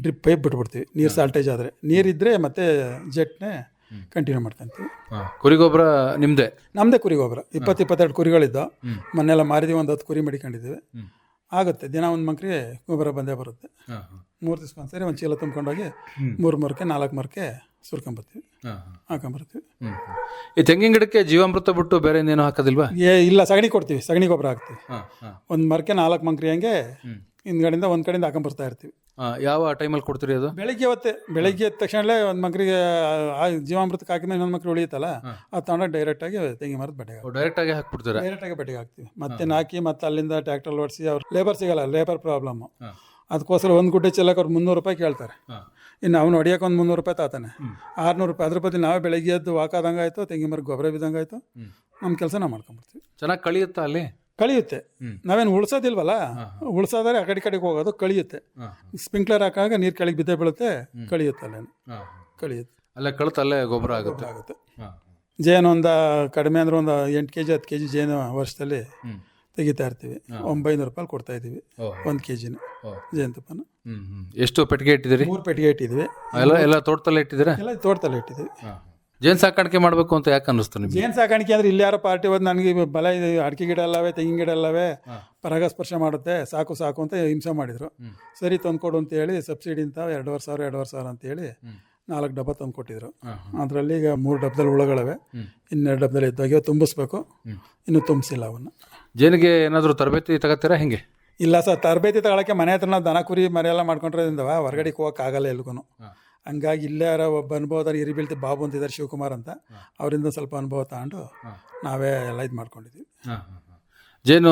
ಡ್ರಿಪ್ ಪೈಪ್ ಬಿಟ್ಬಿಡ್ತೀವಿ. ನೀರು ಸಾಲ್ಟೇಜ್ ಆದರೆ. ನೀರಿದ್ದರೆ ಮತ್ತೆ ಜೆಟ್ನೇ ಕಂಟಿನ್ಯೂ ಮಾಡ್ಕೊಂತೀವಿ ಕುರಿ ಗೊಬ್ಬರ ನಿಮ್ಮದೇ ನಮ್ಮದೇ ಕುರಿ ಗೊಬ್ಬರ. ಇಪ್ಪತ್ತು ಇಪ್ಪತ್ತೆರಡು ಕುರಿಗಳಿದ್ದವು. ಮೊನ್ನೆಲ್ಲ ಮಾರಿದೀವಿ ಒಂದು ಹತ್ತು ಕುರಿ ಮಡಿಕೊಂಡಿದ್ದೀವಿ. ಆಗುತ್ತೆ. ದಿನ ಒಂದು ಮಂಕ್ರಿ ಗೊಬ್ಬರ ಬಂದೇ ಬರುತ್ತೆ. ಮೂರು ದಿವ್ಸ ಒಂದ್ಸರಿ ಒಂದು ಚೀಲ ತುಂಬ್ಕೊಂಡೋಗಿ ಮೂರು ಮರಕ್ಕೆ ನಾಲ್ಕು ಮರಕ್ಕೆ ಸುರ್ಕೊಂಬರ್ತೀವಿ ಹಾಕೊಂಬರ್ತೀವಿ ಈ ತೆಂಗಿನ ಗಿಡಕ್ಕೆ ಜೀವಾಮೃತ ಬಿಟ್ಟು ಬೇರೆ ಇನ್ನೇನು ಹಾಕೋದಿಲ್ವಾ? ಏ ಇಲ್ಲ ಸಗಣಿ ಕೊಡ್ತೀವಿ. ಸಗಣಿ ಗೊಬ್ಬರ ಹಾಕ್ತೀವಿ. ಒಂದು ಮರಕ್ಕೆ ನಾಲ್ಕು ಮಂಕ್ರಿ ಹಂಗೆ ಹಿಂದ್ಗಡೆಯಿಂದ ಒಂದು ಕಡೆಯಿಂದ ಹಾಕೊಂಬರ್ತಾ ಇರ್ತೀವಿ. ಯಾವ ಟೈಮಲ್ಲಿ ಕೊಡ್ತೀರಿ ಅದು? ಬೆಳಿಗ್ಗೆ ಹೊತ್ತೆ ಬೆಳಿಗ್ಗೆ ಎದ್ದ ತಕ್ಷಣಲೇ ಒಂದು ಮಕ್ಕಳಿಗೆ ಆ ಜೀವಾಮೃತಕ್ಕೆ ಹಾಕಿದ್ರೆ ಇನ್ನೊಂದು ಮಕ್ಳು ಉಳಿಯುತ್ತಲ್ಲ ಅದು ತಗೊಂಡಾಗ ಡೈರೆಕ್ಟಾಗಿ ತೆಂಗಿ ಮರದ ಬೆಟ್ಟೆಗೆ ಡೈರೆಕ್ಟಾಗಿ ಹಾಕ್ಬಿಡ್ತಾರೆ? ಡೈರೆಕ್ಟಾಗಿ ಬೆಟ್ಟೆಗೆ ಹಾಕ್ತೀವಿ. ಮತ್ತೆ ನಾಕಿ ಮತ್ತೆ ಅಲ್ಲಿಂದ ಟ್ಯಾಕ್ಟರ್ ಓಡಿಸಿ ಅವ್ರು ಲೇಬರ್ ಸಿಗಲ್ಲ ಲೇಬರ್ ಪ್ರಾಬ್ಲಮ್ಮು ಅದಕ್ಕೋಸ್ಕರ ಒಂದು ಗುಡ್ಡೆ ಚೆಲ್ಲಕ್ಕೆ ಅವ್ರು ಮುನ್ನೂರು ರೂಪಾಯಿ ಕೇಳ್ತಾರೆ. ಇನ್ನು ಅವ್ನು ಹೊಡಿಯೋಕೆ ಒಂದು ಮುನ್ನೂರು ರೂಪಾಯಿ ತಾತಾನೆ. ಆರುನೂರು ರೂಪಾಯಿ ಅದ್ರ ಬದಲು ನಾವೇ ಬೆಳಗ್ಗೆ ಎದ್ದು ವಾಕಾದಂಗೆ ಆಯಿತು ತೆಂಗಿ ಮರ ಗೊಬ್ಬರ ಬಿದ್ದಂಗೆ ಆಯಿತು ನಮ್ಮ ಕೆಲಸ ನಾವು ಮಾಡ್ಕೊಂಬಿಡ್ತೀವಿ ಚೆನ್ನಾಗಿ ಕಳಿಯುತ್ತಾ ಅಲ್ಲಿ? ಕಳಿಯುತ್ತೆ. ನಾವೇನು ಉಳ್ಸೋದಿಲ್ವಲ್ಲ ಉಳ್ಸೋದಾರೆ ಆ ಕಡೆ ಕಡೆಗೆ ಹೋಗೋದು ಕಳಿಯುತ್ತೆ. ಸ್ಪ್ರಿಂಕ್ಲರ್ ಹಾಕಾಗ ನೀರು ಕೆಳಗೆ ಬಿದ್ದೆ ಬೀಳುತ್ತೆ ಕಳಿಯುತ್ತೆ ಅಲ್ಲೇನು. ಕಳಿಯುತ್ತೆ. ಅಲ್ಲೇ ಕಳುತ್ತೆ ಅಲ್ಲೇ ಗೊಬ್ಬರ ಆಗುತ್ತೆ. ಆಗುತ್ತೆ. ಜೇನು ಒಂದು ಕಡಿಮೆ ಅಂದ್ರೆ ಒಂದು ಎಂಟು ಕೆ ಜಿ ಹತ್ತು ಕೆ ಜಿ ಜೇನು ವರ್ಷದಲ್ಲಿ ತೆಗಿತಾ ಇರ್ತೀವಿ. ಒಂಬೈನೂರು ರೂಪಾಯಿ ಕೊಡ್ತಾ ಇದ್ದೀವಿ. ಒಂದು ಕೆ ಜಿನ ಜೇನುತುಪ್ಪನ. ಎಷ್ಟು ಪೆಟ್ಟಿಗೆ ಇಟ್ಟಿದ್ದೀರಿ? ಮೂರು ಪೆಟ್ಟಿಗೆ ಇಟ್ಟಿದ್ವಿ ಎಲ್ಲ ಎಲ್ಲ ತೋಟದಲ್ಲೇ ಇಟ್ಟಿದ್ದೀರಾ? ಎಲ್ಲ ತೋಟದಲ್ಲಿ ಇಟ್ಟಿದ್ದೀವಿ. ಜೇನು ಸಾಕಾಣಿಕೆ ಮಾಡಬೇಕು ಅಂತ ಯಾಕೆ ಅನ್ನಿಸ್ತು ನಿಮ್ಗೆ? ಜೇನು ಸಾಕಾಣಿಕೆ ಅಂದ್ರೆ ಇಲ್ಲಿ ಯಾರೋ ಪಾರ್ಟಿ ಹೋದ್ ನನಗೆ ಬಲ ಇದೆ ಅಡಿಕೆ ಗಿಡ ಅಲ್ಲವೇ ತೆಂಗಿನ ಗಿಡ ಅಲ್ಲವೇ ಪರಾಗಸ್ಪರ್ಶ ಮಾಡುತ್ತೆ ಸಾಕು ಸಾಕು ಅಂತ ಹಿಂಸೆ ಮಾಡಿದ್ರು. ಸರಿ ತಂದ್ಕೊಡು ಅಂತ ಹೇಳಿ ಸಬ್ಸಿಡಿ ಅಂತ ಎರಡುವರೆ ಸಾವಿರ ಎರಡುವರೆ ಸಾವಿರ ಅಂತೇಳಿ ನಾಲ್ಕು ಡಬ್ಬ ತಂದು ಕೊಟ್ಟಿದ್ರು ಅದರಲ್ಲಿ ಈಗ ಮೂರು ಡಬ್ಬದಲ್ಲಿ ಹುಳಗಳವೆ. ಇನ್ನೆರಡು ಡಬ್ಬದಲ್ಲಿ ಇದ್ದಾಗೆ ತುಂಬಿಸ್ಬೇಕು. ಇನ್ನೂ ತುಂಬಿಸಿಲ್ಲ ಅವನ್ನ. ಜೇನಿಗೆ ಏನಾದರೂ ತರಬೇತಿ ತಗೋತೀರಾ ಹೆಂಗೆ? ಇಲ್ಲ ಸರ್ ತರಬೇತಿ ತಗೊಳಕ್ಕೆ ಮನೆ ಹತ್ರ ನಾವು ದನ ಕುರಿ ಮರೆಯೆಲ್ಲ ಮಾಡ್ಕೊಂಡ್ರೆ ಹೊರಗಡೆ ಹೋಗಕ್ಕೆ ಆಗಲ್ಲ ಎಲ್ಗೂ ಹಂಗಾಗಿ ಇಲ್ಲೇ ಯಾರೋ ಒಬ್ಬ ಅನುಭವದಾರ ಹಿರಿ ಬೀಳ್ತಿ ಬಾಬು ಅಂತಿದ್ದಾರೆ ಶಿವಕುಮಾರ್ ಅಂತ. ಅವರಿಂದ ಸ್ವಲ್ಪ ಅನುಭವ ತಗೊಂಡು ನಾವೇ ಎಲ್ಲ ಇದು ಮಾಡ್ಕೊಂಡಿದ್ವಿ. ಜೇನು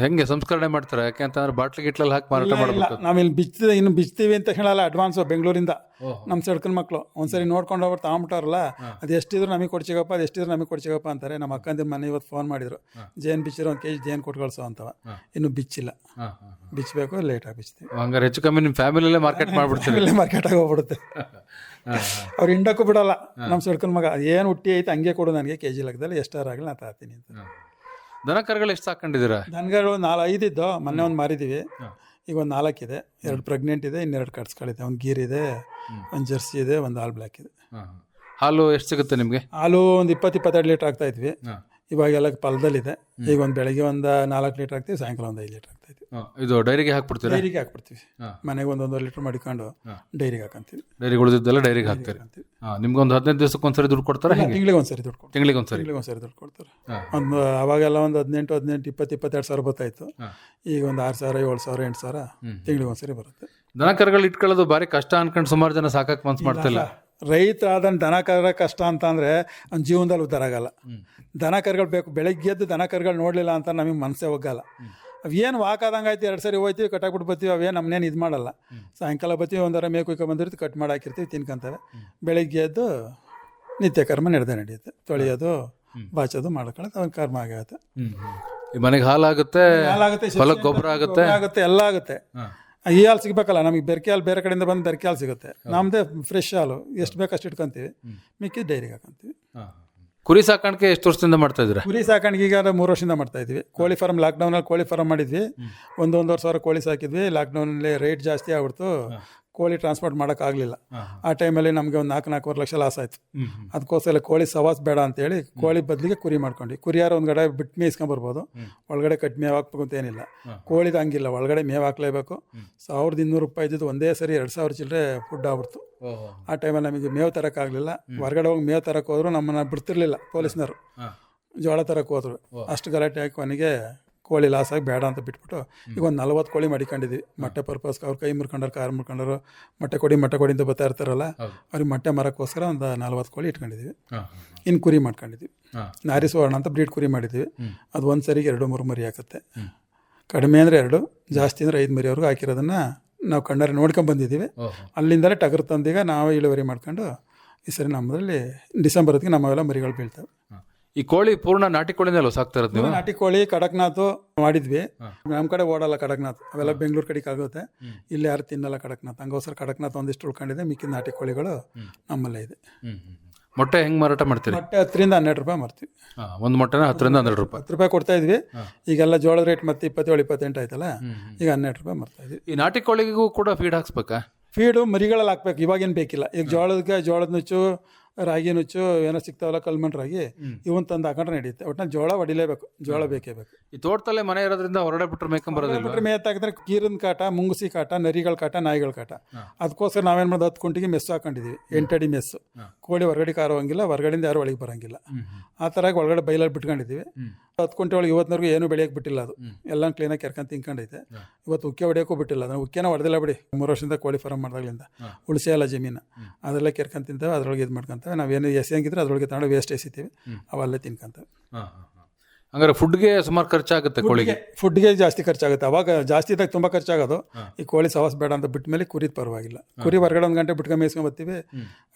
ಹೆಂಗೆ ಸಂಸ್ಕರಣೆ ಮಾಡ್ತಾರೆ? ಯಾಕೆಂತಂದ್ರೆ ಬಾಟ್ಲಿ ಗಿಟ್ಲಲ್ಲಿ ಹಾಕಿ ಮಾರಾಟ ಮಾಡಬೇಕು ನಾವು ಇಲ್ಲಿ ಬಿಚ್ತೀವಿ ಇನ್ನು ಬಿಚ್ತೀವಿ ಅಂತ ಹೇಳಲ್ಲ ಅಡ್ವಾನ್ಸ್ ಬೆಂಗಳೂರಿಂದ. ನಮ್ಮ ಸಡ್ಕನ್ ಮಕ್ಕಳು ಒಂದ್ಸರಿ ನೋಡ್ಕೊಂಡು ಹೋಗ್ಬಿಟ್ಟು ತಗೊಂಬಿಟ್ಟಾರಲ್ಲ ಅದು ಎಷ್ಟಿದ್ರು ನಮಗೆ ಕೊಡ್ಸಿಗಪ್ಪ ಅದು ಎಷ್ಟಿದ್ರು ನಮಗೆ ಕೊಡ್ಸಿಗಪ್ಪ ಅಂತಾರೆ. ನಮ್ಮ ಅಕ್ಕಂದಿರ ಮನೆ ಇವತ್ತು ಫೋನ್ ಮಾಡಿದ್ರು. ಜೇನು ಬಿಚ್ಚಿರೋ ಒಂದು ಕೆ ಜಿ ಜೇನು ಕೊಟ್ಟು ಕಳ್ಸೋ ಅಂತವ ಇನ್ನು ಬಿಚ್ಚಿಲ್ಲ. ಬಿಚ್ಚಬೇಕು ಲೇಟಾಗಿ ಬಿಚ್ತೀವಿ. ಹಂಗಾರೆ ಹೆಚ್ಚು ಕಮ್ಮಿ ನಿಮ್ಮ ಫ್ಯಾಮಿಲಿಯಲ್ಲೇ ಮಾರ್ಕೆಟ್ ಮಾಡ್ಬಿಡ್ತೀವಿ ಇಲ್ಲೇ ಮಾರ್ಕೆಟ್ ಹೋಗ್ಬಿಡುತ್ತೆ. [laughs] ಅವ್ರು ಹಿಂಡಕ್ಕೂ ಬಿಡಲ್ಲ. ನಮ್ಮ ಸಡ್ಕನ್ ಮಗ ಏನು ಹುಟ್ಟಿ ಐತೆ ಹಂಗೆ ಕೊಡು ನನಗೆ ಕೆ ಜಿ ಲೆಕ್ಕದಲ್ಲಿ ಎಷ್ಟಾರು ಆಗಲಿ ನಾನು ತಾತೀನಿ ಅಂತ. ದನ ಕರುಗಳು ಎಷ್ಟು ಸಾಕೊಂಡಿದ್ದೀರಾ ದನಗಳು ನಾಲ್ ಐದಿದ್ದು ಮೊನ್ನೆ ಒಂದು ಮಾರಿದ್ದೀವಿ ಈಗ ಒಂದು ನಾಲ್ಕಿದೆ ಎರಡು ಪ್ರೆಗ್ನೆಂಟ್ ಇದೆ ಇನ್ನೆರಡು ಕಟ್ಸ್ಗಳಿದೆ ಒಂದು ಗೀರ್ ಇದೆ ಒಂದು ಜರ್ಸಿ ಇದೆ ಒಂದು ಆಲ್ ಬ್ಲ್ಯಾಕ್ ಇದೆ. ಹಾಲು ಎಷ್ಟು ಸಿಗುತ್ತೆ ನಿಮಗೆ? ಹಾಲು ಒಂದು ಇಪ್ಪತ್ತು ಇಪ್ಪತ್ತೆರಡು ಲೀಟ್ರ್ ಆಗ್ತಾ ಇದ್ವಿ. ಇವಾಗೆಲ್ಲ ಪಲ್ದಲ್ಲಿದೆ ಈಗ ಒಂದು ಬೆಳಗ್ಗೆ ಒಂದು ನಾಲ್ಕು ಲೀಟ್ರ್ ಆಗ್ತೀವಿ ಸಾಯಂಕಾಲ ಒಂದು ಐದು ಲೀಟ್ರ್ ಆಗ್ತಾ ಇದು ಡೈರಿಗೆ ಹಾಕ್ಬಿಡ್ತೀವಿ ಡೈರಿಗೆ ಹಾಕ್ಬಿಡ್ತೀವಿ. ಮನೆಗೆ ಒಂದೊಂದು ಲೀಟರ್ ಮಾಡಿಕೊಂಡು ಡೈರಿಗೆ ಹಾಕಂತೀವಿ. ಡೈರಿಗೆ ಉಳಿದಿದ್ದೆಲ್ಲ ಡೈರಿಗೆ ಹಾಕ್ತೀರಿ. ನಿಮ್ಗೆ ಒಂದು ಹದಿನೈದು ದಿವಸಕ್ಕೆ ಒಂದ್ಸರಿ ದುಡ್ಡು ಕೊಡ್ತಾರೆ ತಿಂಗಳಿಗೆ ಒಂದು ಸರಿ ದುಡ್ಡು ಕೊಡ್ತಾರೆ. ತಿಂಗಳಿಗೆ ಒಂದ್ಸರಿ? ತಿಂಗಳಿಗೆ ಒಂದ್ಸರಿ ದುಡ್ಡು ಕೊಡ್ತಾರೆ. ಒಂದು ಅವಾಗೆಲ್ಲ ಒಂದು ಹದಿನೆಂಟು ಹದಿನೆಂಟು ಇಪ್ಪತ್ತು ಇಪ್ಪತ್ತೆರಡು ಸಾವಿರ ಬರ್ತಾಯಿತ್ತು ಈಗ ಒಂದು ಆರು ಸಾವಿರ ಏಳು ಸಾವಿರ ಎಂಟು ಸಾವಿರ ತಿಂಗಳಿಗೆ ಒಂದು ಸರಿ ಬರುತ್ತೆ. ದನ ಕರುಗಳು ಇಟ್ಕೊಳ್ಳೋದು ಭಾರಿ ಕಷ್ಟ ಅನ್ಕೊಂಡು ಸುಮಾರು ಜನ ಸಾಕಕ್ಕೆ ಮನ್ಸು ಮಾಡ್ತಿಲ್ಲ. ರೈತ ಅದನ್ನು ದನ ಕರ ಕಷ್ಟ ಅಂತ ಅಂದರೆ ಅವ್ನ ಜೀವನದಲ್ಲಿ ಉದ್ಧಾರ ಆಗಲ್ಲ. ದನ ಕರುಗಳು ಬೇಕು ಬೆಳಗ್ಗೆ ಎದ್ದು ದನ ಕರುಗಳು ನೋಡಲಿಲ್ಲ ಅಂತ ನಮಗೆ ಮನಸ್ಸೇ ಹೋಗಲ್ಲ ಅವೇನು ವಾಕ್ ಆದಂಗೆ ಆಯ್ತು ಎರಡು ಸರಿ ಹೋಯ್ತೀವಿ ಕಟ್ಟಾಕ್ಬಿಟ್ಟು ಬರ್ತೀವಿ ಅವೇನು ನಮ್ಮನೇನು ಇದು ಮಾಡಲ್ಲ. ಸಾಯಂಕಾಲ ಬರ್ತೀವಿ ಒಂದರ ಮೇಕು ಕುಯ್ಕೊ ಬಂದಿರ್ತೀವಿ ಕಟ್ ಮಾಡಿ ಹಾಕಿರ್ತೀವಿ ತಿನ್ಕೊಂತವೆ. ಬೆಳಗ್ಗೆ ಎದ್ದು ನಿತ್ಯ ಕರ್ಮ ನಡೆದೇ ನಡೆಯುತ್ತೆ. ತೊಳೆಯೋದು ಬಾಚೋದು ಮಾಡ್ಕೊಳ್ಳೋದು ಅವ್ನ ಕರ್ಮ ಆಗತ್ತೆ. ಮನೆಗೆ ಹಾಲಾಗುತ್ತೆ ಹಾಲಾಗುತ್ತೆ ಗೊಬ್ಬರ ಆಗುತ್ತೆ. ಆಗುತ್ತೆ ಎಲ್ಲ ಆಗುತ್ತೆ. ಈ ಹಾಲು ಸಿಗ್ಬೇಕಲ್ಲ ನಮಗೆ ಬೆರಕೆ ಹಾಲು ಬೇರೆ ಕಡೆಯಿಂದ ಬಂದು ಬೆರಕೆ ಹಾಲು ಸಿಗುತ್ತೆ. ನಮ್ಮದೇ ಫ್ರೆಶ್ ಹಾಲು ಎಷ್ಟು ಬೇಕು ಅಷ್ಟು ಇಟ್ಕೊಂತೀವಿ. ಮಿಕ್ಕಿದ್ದು ಡೈರಿಗೆ ಹಾಕೊಂತೀವಿ. ಕುರಿ ಸಾಕಾಣಿಕೆ ಎಷ್ಟು ವರ್ಷದಿಂದ ಮಾಡ್ತಾ ಇದ್ದೀರಾ? ಕುರಿ ಸಾಕಾಣಿಕೆ ಈಗ ಮೂರು ವರ್ಷದಿಂದ ಮಾಡ್ತಾ ಇದ್ವಿ ಕೋಳಿ ಫಾರ್ಮ್ ಲಾಕ್ಡೌನಲ್ಲಿ ಕೋಳಿ ಫಾರ್ಮ್ ಮಾಡಿದ್ವಿ. ಒಂದು ಒಂದೂವರೆ ಸಾವಿರ ಕೋಳಿ ಸಾಕಿದ್ವಿ. ಲಾಕ್ಡೌನಲ್ಲಿ ರೇಟ್ ಜಾಸ್ತಿ ಆಗ್ಬಿಡ್ತು. ಕೋಳಿ ಟ್ರಾನ್ಸ್ಪೋರ್ಟ್ ಮಾಡೋಕ್ಕಾಗಲಿಲ್ಲ ಆ ಟೈಮಲ್ಲಿ ನಮಗೆ ಒಂದು ನಾಲ್ಕು ನಾಲ್ಕೂವರೆ ಲಕ್ಷ ಲಾಸ್ ಆಯಿತು. ಅದಕ್ಕೋಸ್ಕರ ಕೋಳಿ ಸವಾಸ್ ಬೇಡ ಅಂತೇಳಿ ಕೋಳಿ ಬದಲಿಗೆ ಕುರಿ ಮಾಡ್ಕೊಂಡು ಕುರಿಯಾರ ಒಂದು ಕಡೆ ಬಿಟ್ಟು ಮೇಯಿಸ್ಕೊಂಬರ್ಬೋದು. ಒಳಗಡೆ ಕಟ್ ಮೇವು ಹಾಕ್ಬೇಕು ಅಂತ ಏನಿಲ್ಲ. ಕೋಳಿದು ಹಂಗಿಲ್ಲ. ಒಳಗಡೆ ಮೇವು ಹಾಕ್ಲೇಬೇಕು. ಸಾವಿರದ ಇನ್ನೂರು ರೂಪಾಯಿ ಇದ್ದಿದ್ದು ಒಂದೇ ಸರಿ ಎರಡು ಸಾವಿರ ಚಿಲ್ಲರೆ ಫುಡ್ ಆಗ್ಬಿಡ್ತು. ಆ ಟೈಮಲ್ಲಿ ನಮಗೆ ಮೇವು ತರೋಕ್ಕಾಗಲಿಲ್ಲ ಹೊರಗಡೆ ಹೋಗಿ ಮೇವು ತರಕ್ಕೆ ಹೋದ್ರು ನಮ್ಮನ್ನು ಬಿಡ್ತಿರ್ಲಿಲ್ಲ ಪೊಲೀಸ್ನವರು. ಜೋಳ ತರಕ್ಕೆ ಹೋದ್ರು. ಅಷ್ಟು ಗಲಾಟೆ ಹಾಕಿ ಕೊನೆಗೆ ಕೋಳಿ ಲಾಸ್ ಆಗಿ ಬೇಡ ಅಂತ ಬಿಟ್ಬಿಟ್ಟು ಈಗ ಒಂದು ನಲ್ವತ್ತು ಕೋಳಿ ಮಡಿಕೊಂಡಿದ್ವಿ. ಮೊಟ್ಟೆ ಪರ್ಪಸ್ಗೆ ಅವ್ರು ಕೈ ಮುರ್ಕೊಂಡರು ಕಾರ್ ಮುರ್ಕೊಂಡರು ಮೊಟ್ಟೆ ಕೊಡಿ ಮೊಟ್ಟೆ ಕೊಡಿ ಅಂತ ಬರ್ತಾ ಇರ್ತಾರಲ್ಲ ಅವ್ರಿಗೆ ಮೊಟ್ಟೆ ಮರಕ್ಕೋಸ್ಕರ ಒಂದು ನಲ್ವತ್ತು ಕೋಳಿ ಇಟ್ಕೊಂಡಿದ್ವಿ. ಇನ್ನು ಕುರಿ ಮಾಡ್ಕೊಂಡಿದ್ವಿ. ನಾರಿ ಸುವರ್ಣ ಅಂತ ಬ್ರೀಡ್ ಕುರಿ ಮಾಡಿದ್ವಿ. ಅದು ಒಂದು ಸರಿಗೆ ಎರಡು ಮೂರು ಮರಿ ಹಾಕುತ್ತೆ. ಕಡಿಮೆ ಅಂದರೆ ಎರಡು ಜಾಸ್ತಿ ಅಂದರೆ ಐದು ಮರಿವರೆಗೂ ಹಾಕಿರೋದನ್ನು ನಾವು ಕಣ್ಣಾರೆ ನೋಡ್ಕೊಂಡು ಬಂದಿದ್ದೀವಿ. ಅಲ್ಲಿಂದಲೇ ಟಗರು ತಂದೀಗ ನಾವೇ ಇಳುವರಿ ಮಾಡ್ಕೊಂಡು ಈ ಸರಿ ನಮ್ಮದ್ರಲ್ಲಿ ಡಿಸೆಂಬರ್ ಹೊತ್ತಿಗೆ ನಮ್ಮವೆಲ್ಲ ಮರಿಗಳು ಬೀಳ್ತವೆ. ಈ ಕೋಳಿ ಪೂರ್ಣ ನಾಟಿ ಕೋಳಿನೇ ಅಲ್ವಾ ಸಾಕ್ತಾ ಇರೋದು ನೀವು? ನಾಟಿ ಕೋಳಿ ಕಡಕ್ನಾಥ್ ಮಾಡಿದ್ವಿ. ನಮ್ಮ ಕಡೆ ಓಡಲ್ಲ ಕಡಕ್ನಾಥ್. ಅವೆಲ್ಲ ಬೆಂಗಳೂರು ಕಡೆಗೆ ಆಗುತ್ತೆ. ಇಲ್ಲಿ ಯಾರು ತಿನ್ನಲ್ಲ ಕಡಕ್ನಾಥ್. ಹಂಗೋಸ್ಕರ ಕಡಕ್ನಾಥ್ ಒಂದಿಷ್ಟು ಉಳ್ಕೊಂಡಿದೆ. ಮಿಕ್ಕಿದ ನಾಟಿ ಕೋಳಿಗಳು ನಮ್ಮಲ್ಲೇ ಇದೆ. ಮೊಟ್ಟೆ ಹೆಂಗ್ ಮಾರಾಟ ಮಾಡ್ತೀರಿ? ಮೊಟ್ಟೆ ಹತ್ತರಿಂದ ಹನ್ನೆರಡು ರೂಪಾಯಿ ಮಾರ್ತೀವಿ. ಒಂದು ಮೊಟ್ಟೆನ ಹತ್ತರಿಂದ ಹನ್ನೆರಡು ರೂಪಾಯಿ. ಹತ್ತು ರೂಪಾಯಿ ಕೊಡ್ತಾ ಇದ್ವಿ. ಈಗೆಲ್ಲ ಜೋಳದ ರೇಟ್ ಮತ್ತೆ ಇಪ್ಪತ್ತೇಳು ಇಪ್ಪತ್ತೆಂಟು ಆಯ್ತಲ್ಲ? ಈಗ ಹನ್ನೆರಡು ರೂಪಾಯಿ ಮಾರ್ತಾ ಇದ್ವಿ. ಈ ನಾಟಿ ಕೋಳಿಗೂ ಕೂಡ ಫೀಡ್ ಹಾಕ್ಸ್ಬೇಕಾ? ಫೀಡು ಮರಿಗಳಲ್ಲಿ ಹಾಕ್ಬೇಕು. ಇವಾಗೇನು ಬೇಕಿಲ್ಲ. ಈಗ ಜೋಳದ ಜೋಳದ ನುಚ್ಚು ರಾಗಿ ನುಚ್ಚು ಏನೋ ಸಿಗ್ತಾವಲ್ಲ ಕಲ್ಮಣ್ ರಾಗಿ ಇವನ್ ತಂದು ಹಾಕೊಂಡ್ರೆ ನಡೆಯುತ್ತೆ ಒಟ್ಟಿನ ಜೋಳ ಹೊಡಿಲೇಬೇಕು ಜೋಳ ಬೇಕೇ ಬೇಕು. ಈ ತೋಟದಲ್ಲೇ ಮನೆ ಇರೋದ್ರಿಂದ ಹೊರಡೆ ಬಿಟ್ರೆ ಮೇಕಂ ಬರೋದಿಲ್ಲ ಬಿಟ್ರೆ ಮೇತ್ ಹಾಕಿದ್ರೆ ಕೀರಿನ ಕಾಟ ಮುಂಗುಸಿ ಕಾಟ ನರಿಗಳ ಕಾಟ ನಾಯಿಗಳ ಕಾಟ. ಅದಕ್ಕೋಸ್ಕರ ನಾವೇನು ಮಾಡೋದು ಹತ್ತು ಕುಂಟಿಗೆ ಮೆಸ್ಸು ಹಾಕೊಂಡಿದ್ದೀವಿ ಎಂಟಡಿ ಮೆಸ್ಸು. ಕೋಳಿ ಹೊರಗಡೆ ಕಾರೋಂಗಿಲ್ಲ ಹೊರಗಡೆಯಿಂದ ಯಾರು ಒಳಗೆ ಬರೋಂಗಿಲ್ಲ. ಆ ಥರ ಒಳಗಡೆ ಬೈಲಲ್ಲಿ ಬಿಟ್ಕೊಂಡಿದ್ದೀವಿ ಹತ್ತು ಕುಂಟೆ ಒಳಗೆ ಇವತ್ತಿನವರೆಗೂ ಏನು ಬೆಳೆಯಕ್ಕೆ ಬಿಟ್ಟಿಲ್ಲ ಅದು. ಎಲ್ಲ ಕ್ಲೀನಾಗಿ ಕೆರ್ಕೊಂಡು ತಿನ್ಕೊಂಡೈತೆ. ಇವತ್ತು ಉಕ್ಕೆ ಹೊಡೆಯೋಕ್ಕೂ ಬಿಟ್ಟಿಲ್ಲ. ನಾವು ಉಕ್ಕೆನ ಹೊಡೆದಿಲ್ಲ ಬಿಡಿ. ಮೂರು ವರ್ಷದಿಂದ ಕೋಳಿ ಫಾರಂ ಮಾಡಿದಾಗಲಿಂದ. ಉಳಿಸೇ ಇಲ್ಲ ಜಮೀನು. ಅದೆಲ್ಲ ಕೆರ್ಕೊಂಡು ತಿಂತೇವೆ ಅದ್ರೊಳಗೆ ಇದು ಮಾಡ್ಕೊಂತೇವೆ ನಾವೇನು ಎಸೆಯಂಗಿದ್ರೆ ಅದರೊಳಗೆ ತಗೊಂಡು ವೇಸ್ಟ್ ಎಸಿತೀವಿ. ಅವಲ್ಲೇ ತಿನ್ಕೊಂತ. ಹಂಗಾರೆ ಫುಡ್ಗೆ ಸುಮಾರು ಖರ್ಚಾಗುತ್ತೆ ಕೋಳಿಗೆ? ಫುಡ್ಗೆ ಜಾಸ್ತಿ ಖರ್ಚಾಗುತ್ತೆ. ಅವಾಗ ಜಾಸ್ತಿ ಇದ್ದಾಗ ತುಂಬ ಖರ್ಚಾಗೋದು. ಈ ಕೋಳಿ ಸವಾಸ ಬೇಡ ಅಂತ ಬಿಟ್ಟ ಮೇಲೆ ಕುರಿದ್ ಪರವಾಗಿಲ್ಲ. ಕುರಿ ಹೊರಗಡೆ ಒಂದು ಗಂಟೆ ಬಿಟ್ಕೊಂಡು ಮೇಯಿಸ್ಕೊಂಡು ಬರ್ತೀವಿ.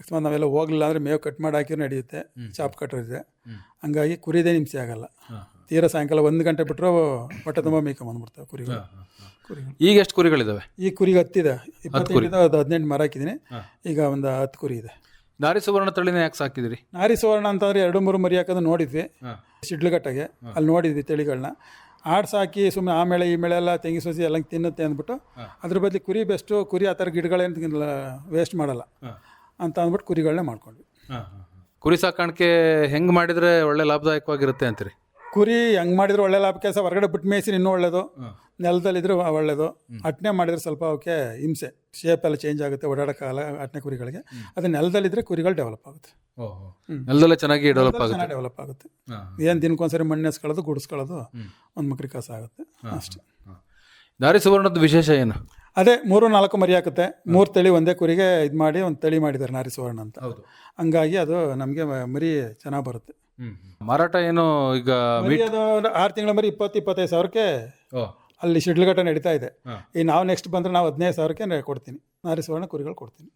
ಅಕಸ್ಮಾತ್ ನಾವೆಲ್ಲ ಹೋಗ್ಲಿಲ್ಲ ಅಂದ್ರೆ ಮೇವು ಕಟ್ ಮಾಡಿ ಹಾಕಿರೋ ನಡೆಯುತ್ತೆ. ಚಾಪ್ ಕಟ್ಟರ್ ಇದೆ. ಹಂಗಾಗಿ ಕುರಿದೇ ಹಿಂಸೆ ಆಗಲ್ಲ. ತೀರಾ ಸಾಯಂಕಾಲ ಒಂದು ಗಂಟೆ ಬಿಟ್ಟರು ಹೊಟ್ಟೆ ತುಂಬ ಮೇಯ್ಕೊಂಬಂದ್ಬಿಡ್ತಾವೆ ಕುರಿಗಳು. ಕುರಿಗಳು. ಈಗ ಎಷ್ಟು ಕುರಿಗಳಿದಾವೆ? ಈ ಕುರಿಗೆ ಹತ್ತಿದೆ. ಇಪ್ಪತ್ತೈದು ಅದು ಹದಿನೆಂಟು ಮರ ಹಾಕಿದ್ದೀನಿ. ಈಗ ಒಂದು ಹತ್ತು ಕುರಿ ಇದೆ. ನಾರಿ ಸುವರ್ಣ ತಳಿನ ಯಾಕೆ ಸಾಕಿದಿರಿ? ನಾರಿ ಸುವರ್ಣ ಅಂತಂದ್ರೆ ಎರಡು ಮೂರು ಮರಿ ಹಾಕೋದು ನೋಡಿದ್ವಿ. ಸಿಡ್ಲುಗಟ್ಟಗೆ ಅಲ್ಲಿ ನೋಡಿದ್ವಿ ತಳಿಗಳನ್ನ ಆಡ್ ಸಾಕಿ ಸುಮ್ಮನೆ ಆ ಮೇಳೆ ಈ ಮೇಳೆ ಎಲ್ಲ ತೆಂಗಿ ಸಸಿ ಎಲ್ಲ ತಿನ್ನುತ್ತೆ ಅಂದ್ಬಿಟ್ಟು ಅದ್ರ ಬದಲು ಕುರಿ ಬೆಸ್ಟು ಕುರಿ ಆ ಥರ ಗಿಡಗಳೇನು ವೇಸ್ಟ್ ಮಾಡಲ್ಲ. ಅಂತ ಅಂದ್ಬಿಟ್ಟು ಕುರಿಗಳನ್ನೇ ಮಾಡ್ಕೊಂಡ್ವಿ. ಕುರಿ ಸಾಕಾಣಿಕೆ ಹೆಂಗೆ ಮಾಡಿದರೆ ಒಳ್ಳೆ ಲಾಭದಾಯಕವಾಗಿರುತ್ತೆ ಅಂತೀರಿ? ಕುರಿ ಹೆಂಗ್ ಮಾಡಿದ್ರು ಒಳ್ಳೆ ಲಾಭ ಕೆಲಸ ಹೊರಗಡೆ ಬಿಟ್ಟು ಮೇಯ್ಸಿರಿ ಇನ್ನೂ ಒಳ್ಳೇದು. ನೆಲದಲ್ಲಿದ್ರು ಒಳ್ಳೇದು. ಅಟ್ನೆ ಮಾಡಿದ್ರೆ ಸ್ವಲ್ಪ ಅವಕ್ಕೆ ಹಿಂಸೆ. ಶೇಪ್ ಎಲ್ಲ ಚೇಂಜ್ ಆಗುತ್ತೆ ಓಡಾಡೋಕ್ಕಾಗಲ್ಲ ಅಟ್ನೆ ಕುರಿಗಳಿಗೆ. ಅದು ನೆಲದಲ್ಲಿದ್ರೆ ಕುರಿಗಳು ಡೆವಲಪ್ ಆಗುತ್ತೆ. ನೆಲದಲ್ಲೇ ಚೆನ್ನಾಗಿ ಡೆವಲಪ್ ಆಗುತ್ತೆ. ಡೆವಲಪ್ ಆಗುತ್ತೆ. ಏನು ದಿನಕ್ಕೊಂದ್ಸರಿ ಮಣ್ಣು ಹೆಸ್ಕೊಳ್ಳೋದು ಗುಡಿಸ್ಕೊಳ್ಳೋದು ಒಂದು ಮಕ್ರಿ ಕಸ ಆಗುತ್ತೆ. ಅಷ್ಟೇ. ನಾರಿ ಸುವರ್ಣದ ವಿಶೇಷ ಏನು? ಅದೇ ಮೂರು ನಾಲ್ಕು ಮರಿ ಹಾಕುತ್ತೆ. ಮೂರು ತಳಿ ಒಂದೇ ಕುರಿಗೆ ಇದು ಮಾಡಿ ಒಂದು ತಳಿ ಮಾಡಿದ್ದಾರೆ ನಾರಿ ಸುವರ್ಣ ಅಂತ. ಹಂಗಾಗಿ ಅದು ನಮಗೆ ಮರಿ ಚೆನ್ನಾಗಿ ಬರುತ್ತೆ. ಮಾರಾಟ ಏನು ಈಗ ಮರಿ ಅದು ಆರು ತಿಂಗಳ ಮರಿ ಇಪ್ಪತ್ತು ಇಪ್ಪತ್ತೈದು ಸಾವಿರಕ್ಕೆ ಅಲ್ಲಿ ಶಿಡ್ಲಘಟ್ಟ ನಡೀತಾ ಇದೆ. ಈ ನಾವು ನೆಕ್ಸ್ಟ್ ಬಂದ್ರೆ ನಾವು ಹದಿನೈದು ಸಾವಿರಕ್ಕೆ ಕೊಡ್ತೀನಿ. ನಾರಿ ಸುವರ್ಣ ಕುರಿಗಳು ಕೊಡ್ತೀನಿ.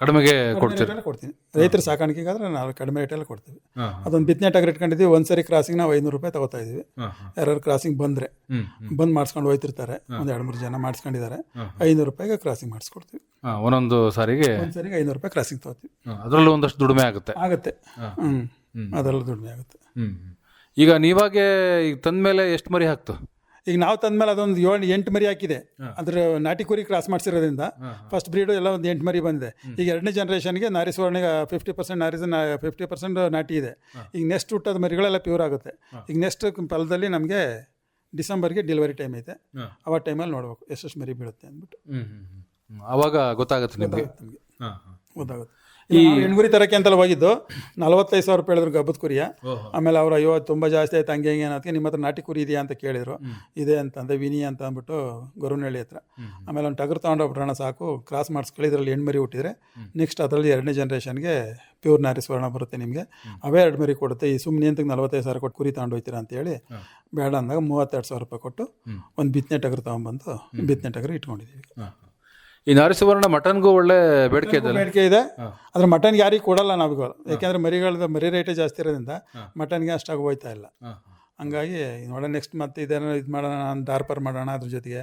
ಕಡಿಮೆಗೆ ರೇಟಲ್ಲೇ ಕೊಡ್ತೀನಿ. ರೈತರ ಸಾಕಾಣಿಕೆಗಾದ್ರೆ ನಾವು ಕಡಿಮೆ ರೇಟಲ್ಲಿ ಕೊಡ್ತೀವಿ. ಅದೊಂದು ಬಿತ್ತನೆ ಟಾಗರ್ ಇಟ್ಕೊಂಡಿದ್ದೀವಿ. ಒಂದು ಸರಿ ಕ್ರಾಸಿಂಗ್ ನಾವು ಐನೂರು ರೂಪಾಯಿ ತಗೋತಾ ಇದೀವಿ. ಯಾರು ಕ್ರಾಸಿಂಗ್ ಬಂದ್ರೆ ಬಂದ್ ಮಾಡಿಸ್ಕೊಂಡು ಹೋಯ್ತಿರ್ತಾರೆ. ಒಂದ್ ಎರಡು ಮೂರು ಜನ ಮಾಡಿಸ್ಕೊಂಡಿದ್ದಾರೆ. ಐನೂರು ರೂಪಾಯಿಗೆ ಕ್ರಾಸಿಂಗ್ ಮಾಡಿಸ್ಕೊಡ್ತೀವಿ. ಒಂದೊಂದು ಸಾರಿಗೆ ಒಂದು ಸರಿಗೆ ಐನೂರು ರೂಪಾಯಿ ಕ್ರಾಸಿಂಗ್ ತಗೋತೀವಿ. ಅದರಲ್ಲೂ ಒಂದಷ್ಟು ದುಡಿಮೆ ಆಗುತ್ತೆ. ಆಗುತ್ತೆ. ಹ್ಞೂ ಅದೆಲ್ಲ ದುಡಿಮೆ ಆಗುತ್ತೆ. ಈಗ ನೀವಾಗೆ ಈಗ ತಂದ್ಮೇಲೆ ಎಷ್ಟು ಮರಿ ಹಾಕ್ತು? ಈಗ ನಾವು ತಂದ್ಮೇಲೆ ಅದೊಂದು ಏಳು ಎಂಟು ಮರಿ ಹಾಕಿದೆ. ಅದ್ರ ನಾಟಿ ಕುರಿ ಕ್ರಾಸ್ ಮಾಡಿಸಿರೋದ್ರಿಂದ ಫಸ್ಟ್ ಬ್ರೀಡು ಎಲ್ಲ ಒಂದು ಎಂಟು ಮರಿ ಬಂದಿದೆ. ಈಗ ಎರಡನೇ ಜನ್ರೇಷನ್ಗೆ ನಾರಿ ಸುವರ್ಣಿಗೆ ಫಿಫ್ಟಿ ಪರ್ಸೆಂಟ್ ನಾರಿ ಫಿಫ್ಟಿ ಪರ್ಸೆಂಟ್ ನಾಟಿ ಇದೆ. ಈಗ ನೆಕ್ಸ್ಟ್ ಹುಟ್ಟೋದು ಮರಿಗಳೆಲ್ಲ ಪ್ಯೂರ್ ಆಗುತ್ತೆ. ಈಗ ನೆಕ್ಸ್ಟ್ ಫಲದಲ್ಲಿ ನಮಗೆ ಡಿಸೆಂಬರ್ಗೆ ಡೆಲಿವರಿ ಟೈಮ್ ಐತೆ. ಅವಾಗ ಟೈಮಲ್ಲಿ ನೋಡ್ಬೇಕು ಎಷ್ಟೆಷ್ಟು ಮರಿ ಬೀಳುತ್ತೆ ಅಂದ್ಬಿಟ್ಟು. ಅವಾಗ ಗೊತ್ತಾಗುತ್ತೆ ನಮಗೆ? ಗೊತ್ತಾಗುತ್ತೆ. ಈ ಹೆಣ್ಗುರಿ ತರಕ್ಕೆ ಅಂತಲ್ಲ ಹೋಗಿದ್ದು. ನಲವತ್ತೈದು ಸಾವಿರ ರೂಪಾಯಿ ಹೇಳಿದ್ರು ಗಬ್ಬದ ಕುರಿಯ. ಆಮೇಲೆ ಅವ್ರು ಅಯ್ಯೋ ತುಂಬ ಜಾಸ್ತಿ ಆಯ್ತು ಹಂಗೆ ಹಿಂಗೆ ಅನ್ನೋದಕ್ಕೆ ನಿಮ್ಮ ಹತ್ರ ನಾಟಿ ಕುರಿ ಇದೆಯಾ ಅಂತ ಕೇಳಿದ್ರು. ಇದೆ ಅಂತಂದೆ ವಿನಿ ಅಂತ ಅಂದ್ಬಿಟ್ಟು ಗೊರುನಹಳ್ಳಿ ಹತ್ರ. ಆಮೇಲೆ ಒಂದು ಟಗರು ತೊಗೊಂಡೋಗ್ಬಿಟ್ರಣ ಸಾಕು. ಕ್ರಾಸ್ ಮಾಡಿಸ್ಕೊಳ್ಳಿ ಇದರಲ್ಲಿ ಹೆಣ್ಮರಿ ಹುಟ್ಟಿದ್ರೆ. ನೆಕ್ಸ್ಟ್ ಅದರಲ್ಲಿ ಎರಡನೇ ಜನ್ರೇಷನ್ಗೆ ಪ್ಯೂರ್ ನಾರಿ ಸ್ವರ್ಣ ಬರುತ್ತೆ ನಿಮಗೆ. ಅವೇ ಎರಡು ಮರಿ ಕೊಡುತ್ತೆ. ಈ ಸುಮ್ಮನೆ ಅಂತಕ್ಕೆ ನಲವತ್ತೈದು ಸಾವಿರ ಕೊಟ್ಟು ಕುರಿ ತಗೊಂಡು ಹೋಗ್ತೀರಾ ಅಂತೇಳಿ ಬೇಡ ಅಂದಾಗ ಮೂವತ್ತೆರಡು ಸಾವಿರ ರೂಪಾಯಿ ಕೊಟ್ಟು ಒಂದು ಬಿತ್ತನೆ ಟಗರ್ ತೊಗೊಂಬಂದು ಬಿತ್ತನೆ ಟಗರು ಇಟ್ಕೊಂಡಿದ್ದೀವಿ ಈ ನಾರಿ ಸುವರ್ಣ ಮಟನ್ಗೂ ಒಳ್ಳೆ ಬೇಡಿಕೆ ಇದೆ ಬೇಡಿಕೆ ಇದೆ. ಅದ್ರ ಮಟನ್ಗೆ ಯಾರಿಗೂ ಕೊಡಲ್ಲ ನಾವೀಗ. ಯಾಕೆಂದ್ರೆ ಮರಿಗಳದ ಮರಿ ರೇಟೇ ಜಾಸ್ತಿ ಇರೋದ್ರಿಂದ ಮಟನ್ಗೆ ಅಷ್ಟಾಗಿ ಹೋಯ್ತಾ ಇಲ್ಲ. ಹಂಗಾಗಿ ನೋಡೋಣ ನೆಕ್ಸ್ಟ್ ಮತ್ತೆ ಇದೇನೋ ಇದು ಮಾಡೋಣ ಡಾರ್ಪರ್ ಮಾಡೋಣ ಅದ್ರ ಜೊತೆಗೆ